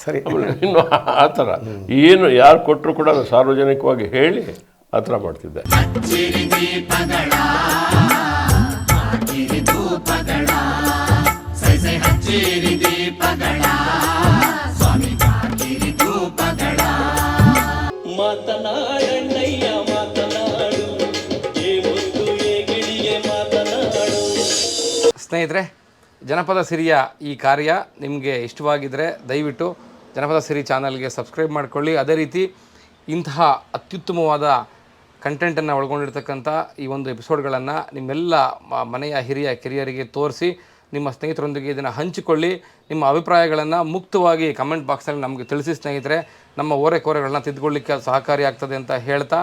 ಸರಿ. ಆಮೇಲೆ ಇನ್ನು ಆ ಥರ. ಏನು ಯಾರು ಕೊಟ್ಟರು ಕೂಡ ಅದು ಸಾರ್ವಜನಿಕವಾಗಿ ಹೇಳಿ ಆ ಥರ ಮಾಡ್ತಿದ್ದೆ. ಮಾತನಾಡಣ್ಣಯ್ಯ ಮಾತನಾಡು. ಏ ಮುತ್ತು ಏ ಗಿಳಿಯೇ ಮಾತನಾಡು. ಸ್ನೇಹಿತರೆ ಜನಪದ ಸಿರಿಯ ಈ ಕಾರ್ಯ ನಿಮಗೆ ಇಷ್ಟವಾಗಿದ್ದರೆ ದಯವಿಟ್ಟು ಜನಪದ ಸಿರಿ ಚಾನಲ್ಗೆ ಸಬ್ಸ್ಕ್ರೈಬ್ ಮಾಡಿಕೊಳ್ಳಿ. ಅದೇ ರೀತಿ ಇಂತಹ ಅತ್ಯುತ್ತಮವಾದ ಕಂಟೆಂಟನ್ನು ಒಳಗೊಂಡಿರ್ತಕ್ಕಂಥ ಈ ಒಂದು ಎಪಿಸೋಡ್ಗಳನ್ನು ನಿಮ್ಮೆಲ್ಲ ಮನೆಯ ಹಿರಿಯ ಕಿರಿಯರಿಗೆ ತೋರಿಸಿ ನಿಮ್ಮ ಸ್ನೇಹಿತರೊಂದಿಗೆ ಇದನ್ನು ಹಂಚಿಕೊಳ್ಳಿ. ನಿಮ್ಮ ಅಭಿಪ್ರಾಯಗಳನ್ನು ಮುಕ್ತವಾಗಿ ಕಮೆಂಟ್ ಬಾಕ್ಸಲ್ಲಿ ನಮಗೆ ತಿಳಿಸಿ ಸ್ನೇಹಿತರೆ. ನಮ್ಮ ಓರೆ ಓರೆಕೋರೆಗಳನ್ನ ತಿದ್ದುಕೊಳ್ಳಿಕ್ಕೆ ಸಹಕಾರಿಯಾಗ್ತದೆ ಅಂತ ಹೇಳ್ತಾ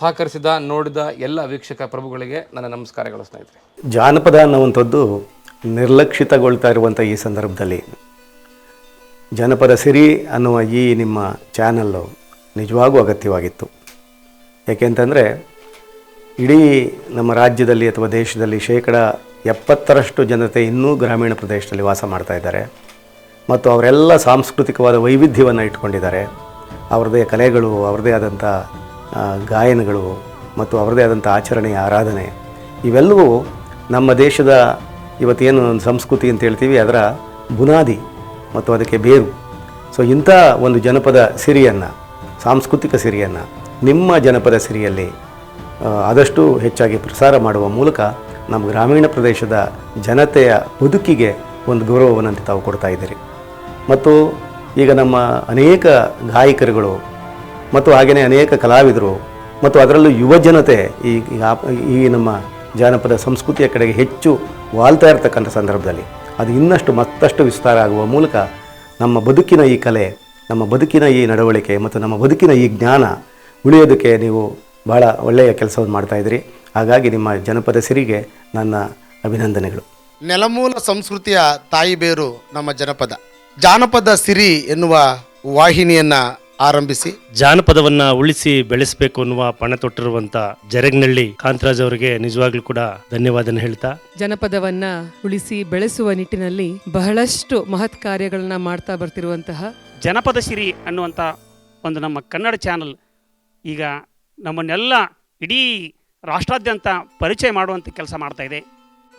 ಸಹಕರಿಸಿದ ನೋಡಿದ ಎಲ್ಲ ವೀಕ್ಷಕ ಪ್ರಭುಗಳಿಗೆ ನನ್ನ ನಮಸ್ಕಾರಗಳು ಸ್ನೇಹಿತರೆ. ಜಾನಪದ ಅನ್ನುವಂಥದ್ದು ನಿರ್ಲಕ್ಷಿತಗೊಳ್ತಾ ಇರುವಂಥ ಈ ಸಂದರ್ಭದಲ್ಲಿ ಜನಪದ ಸಿರಿ ಅನ್ನುವ ಈ ನಿಮ್ಮ ಚಾನಲ್ಲು ನಿಜವಾಗೂ ಅಗತ್ಯವಾಗಿತ್ತು. ಏಕೆಂತಂದರೆ ಇಡೀ ನಮ್ಮ ರಾಜ್ಯದಲ್ಲಿ ಅಥವಾ ದೇಶದಲ್ಲಿ ಶೇಕಡ ಎಪ್ಪತ್ತರಷ್ಟು ಜನತೆ ಇನ್ನೂ ಗ್ರಾಮೀಣ ಪ್ರದೇಶದಲ್ಲಿ ವಾಸ ಮಾಡ್ತಾ ಇದ್ದಾರೆ. ಮತ್ತು ಅವರೆಲ್ಲ ಸಾಂಸ್ಕೃತಿಕವಾದ ವೈವಿಧ್ಯವನ್ನು ಇಟ್ಕೊಂಡಿದ್ದಾರೆ ಅವರದೇ ಕಲೆಗಳು ಅವರದೇ ಆದಂಥ ಗಾಯನಗಳು ಮತ್ತು ಅವರದೇ ಆದಂಥ ಆಚರಣೆ, ಆರಾಧನೆ ಇವೆಲ್ಲವೂ ನಮ್ಮ ದೇಶದ ಇವತ್ತೇನು ಸಂಸ್ಕೃತಿ ಅಂತ ಹೇಳ್ತೀವಿ, ಅದರ ಬುನಾದಿ ಮತ್ತು ಅದಕ್ಕೆ ಬೇರು. ಸೊ ಇಂಥ ಒಂದು ಜನಪದ ಸಿರಿಯನ್ನು, ಸಾಂಸ್ಕೃತಿಕ ಸಿರಿಯನ್ನು, ನಿಮ್ಮ ಜನಪದ ಸಿರಿಯಲ್ಲಿ ಆದಷ್ಟು ಹೆಚ್ಚಾಗಿ ಪ್ರಸಾರ ಮಾಡುವ ಮೂಲಕ ನಮ್ಮ ಗ್ರಾಮೀಣ ಪ್ರದೇಶದ ಜನತೆಯ ಬದುಕಿಗೆ ಒಂದು ಗೌರವವನ್ನು ತಾವು ಕೊಡ್ತಾ ಇದ್ದೀರಿ. ಮತ್ತು ಈಗ ನಮ್ಮ ಅನೇಕ ಗಾಯಕರುಗಳು ಮತ್ತು ಹಾಗೆಯೇ ಅನೇಕ ಕಲಾವಿದರು ಮತ್ತು ಅದರಲ್ಲೂ ಯುವ ಜನತೆ ಈ ಈ ನಮ್ಮ ಜಾನಪದ ಸಂಸ್ಕೃತಿಯ ಕಡೆಗೆ ಹೆಚ್ಚು ವಾಲ್ತಾ ಇರತಕ್ಕಂಥ ಸಂದರ್ಭದಲ್ಲಿ ಅದು ಇನ್ನಷ್ಟು ಮತ್ತಷ್ಟು ವಿಸ್ತಾರ ಆಗುವ ಮೂಲಕ ನಮ್ಮ ಬದುಕಿನ ಈ ಕಲೆ, ನಮ್ಮ ಬದುಕಿನ ಈ ನಡವಳಿಕೆ ಮತ್ತು ನಮ್ಮ ಬದುಕಿನ ಈ ಜ್ಞಾನ ಉಳಿಯೋದಕ್ಕೆ ನೀವು ಭಾಳ ಒಳ್ಳೆಯ ಕೆಲಸವನ್ನು ಮಾಡ್ತಾ ಇದ್ದೀರಿ. ಹಾಗಾಗಿ ನಿಮ್ಮ ಜನಪದ ಸಿರಿಗೆ ನನ್ನ ಅಭಿನಂದನೆಗಳು. ನೆಲಮೂಲ ಸಂಸ್ಕೃತಿಯ ತಾಯಿ ಬೇರು ನಮ್ಮ ಜನಪದ. ಜಾನಪದ ಸಿರಿ ಎನ್ನುವ ವಾಹಿನಿಯನ್ನು ಆರಂಭಿಸಿ. ಜಾನಪದವನ್ನ ಉಳಿಸಿ ಬೆಳೆಸಬೇಕು ಅನ್ನುವ ಪಣ ತೊಟ್ಟಿರುವಂತ ಜರಗ್ನಳ್ಳಿ ಕಾಂತರಾಜ್ ಅವರಿಗೆ ನಿಜವಾಗ್ಲೂ ಕೂಡ ಧನ್ಯವಾದನ ಹೇಳ್ತಾ. ಜನಪದವನ್ನ ಉಳಿಸಿ ಬೆಳೆಸುವ ನಿಟ್ಟಿನಲ್ಲಿ ಬಹಳಷ್ಟು ಮಹತ್ ಕಾರ್ಯಗಳನ್ನ ಮಾಡ್ತಾ ಬರ್ತಿರುವಂತಹ ಜನಪದ ಸಿರಿ ಅನ್ನುವಂಥ ಒಂದು ನಮ್ಮ ಕನ್ನಡ ಚಾನಲ್ ಈಗ ನಮ್ಮನ್ನೆಲ್ಲ ಇಡೀ ರಾಷ್ಟ್ರಾದ್ಯಂತ ಪರಿಚಯ ಮಾಡುವಂಥ ಕೆಲಸ ಮಾಡ್ತಾ ಇದೆ.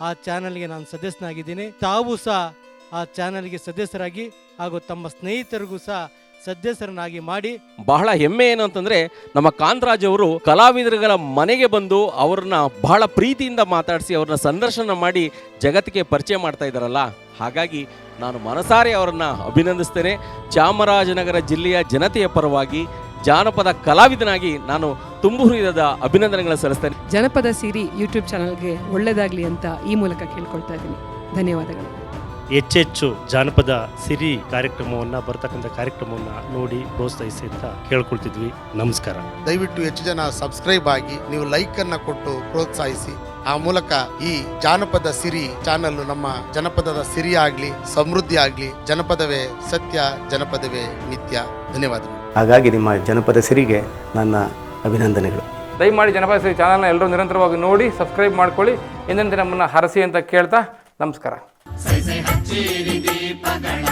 ಆ ಚಾನಲ್ಗೆ ನಾನು ಸದಸ್ಯನಾಗಿದ್ದೀನಿ. ತಾವು ಸಹ ಆ ಚಾನಲ್ಗೆ ಸದಸ್ಯರಾಗಿ ಹಾಗೂ ತಮ್ಮ ಸ್ನೇಹಿತರಿಗೂ ಸಹ ಸದಸ್ಯರನ್ನಾಗಿ ಮಾಡಿ ಬಹಳ ಹೆಮ್ಮೆ ಏನು ಅಂತಂದ್ರೆ ನಮ್ಮ ಕಾಂತರಾಜ್ ಅವರು ಕಲಾವಿದರುಗಳ ಮನೆಗೆ ಬಂದು ಅವ್ರನ್ನ ಬಹಳ ಪ್ರೀತಿಯಿಂದ ಮಾತಾಡಿಸಿ ಅವ್ರನ್ನ ಸಂದರ್ಶನ ಮಾಡಿ ಜಗತ್ತಿಗೆ ಪರಿಚಯ ಮಾಡ್ತಾ ಇದ್ದಾರಲ್ಲ? ಹಾಗಾಗಿ ನಾನು ಮನಸಾರೆ ಅವರನ್ನ ಅಭಿನಂದಿಸ್ತೇನೆ. ಚಾಮರಾಜನಗರ ಜಿಲ್ಲೆಯ ಜನತೆಯ ಪರವಾಗಿ ಜಾನಪದ ಕಲಾವಿದನಾಗಿ ನಾನು ತುಂಬು ಹೃದಯದ ಅಭಿನಂದನೆಗಳನ್ನು ಸಲ್ಲಿಸ್ತೇನೆ. ಜನಪದ ಸಿರಿ ಯೂಟ್ಯೂಬ್ ಚಾನಲ್ಗೆ ಒಳ್ಳೇದಾಗ್ಲಿ ಅಂತ ಈ ಮೂಲಕ ಕೇಳ್ಕೊಳ್ತಾ ಇದ್ದೀನಿ. ಧನ್ಯವಾದಗಳು. ಹೆಚ್ಚೆಚ್ಚು ಜಾನಪದ ಸಿರಿ ಕಾರ್ಯಕ್ರಮವನ್ನ ಬರ್ತಕ್ಕಂಥ ಕಾರ್ಯಕ್ರಮವನ್ನ ನೋಡಿ ಪ್ರೋತ್ಸಾಹಿಸಿ ಅಂತ ಕೇಳ್ಕೊಳ್ತಿದ್ವಿ. ನಮಸ್ಕಾರ. ದಯವಿಟ್ಟು ಹೆಚ್ಚು ಜನ ಸಬ್ಸ್ಕ್ರೈಬ್ ಆಗಿ ನೀವು ಲೈಕ್ ಅನ್ನ ಕೊಟ್ಟು ಪ್ರೋತ್ಸಾಹಿಸಿ. ಆ ಮೂಲಕ ಈ ಜಾನಪದ ಸಿರಿ ಚಾನಲ್ ನಮ್ಮ ಜನಪದದ ಸಿರಿ ಆಗ್ಲಿ ಸಮೃದ್ಧಿ ಆಗ್ಲಿ ಜನಪದವೇ ಸತ್ಯ ಜನಪದವೇ ನಿತ್ಯ. ಧನ್ಯವಾದಗಳು. ಹಾಗಾಗಿ ನಿಮ್ಮ ಜನಪದ ಸಿರಿಗೆ ನನ್ನ ಅಭಿನಂದನೆಗಳು. ದಯಮಾಡಿ ಜನಪದ ಸಿರಿ ಚಾನಲ್ನ ಎಲ್ಲರೂ ನಿರಂತರವಾಗಿ ನೋಡಿ ಸಬ್ಸ್ಕ್ರೈಬ್ ಮಾಡ್ಕೊಳ್ಳಿ. ಎಂದಂತೆ ನಮ್ಮನ್ನು ಹರಸಿ ಅಂತ ಕೇಳ್ತಾ ನಮಸ್ಕಾರ. ಸೆಸೆ ಹಚ್ಚಿರಿ ದೀಪಗಳ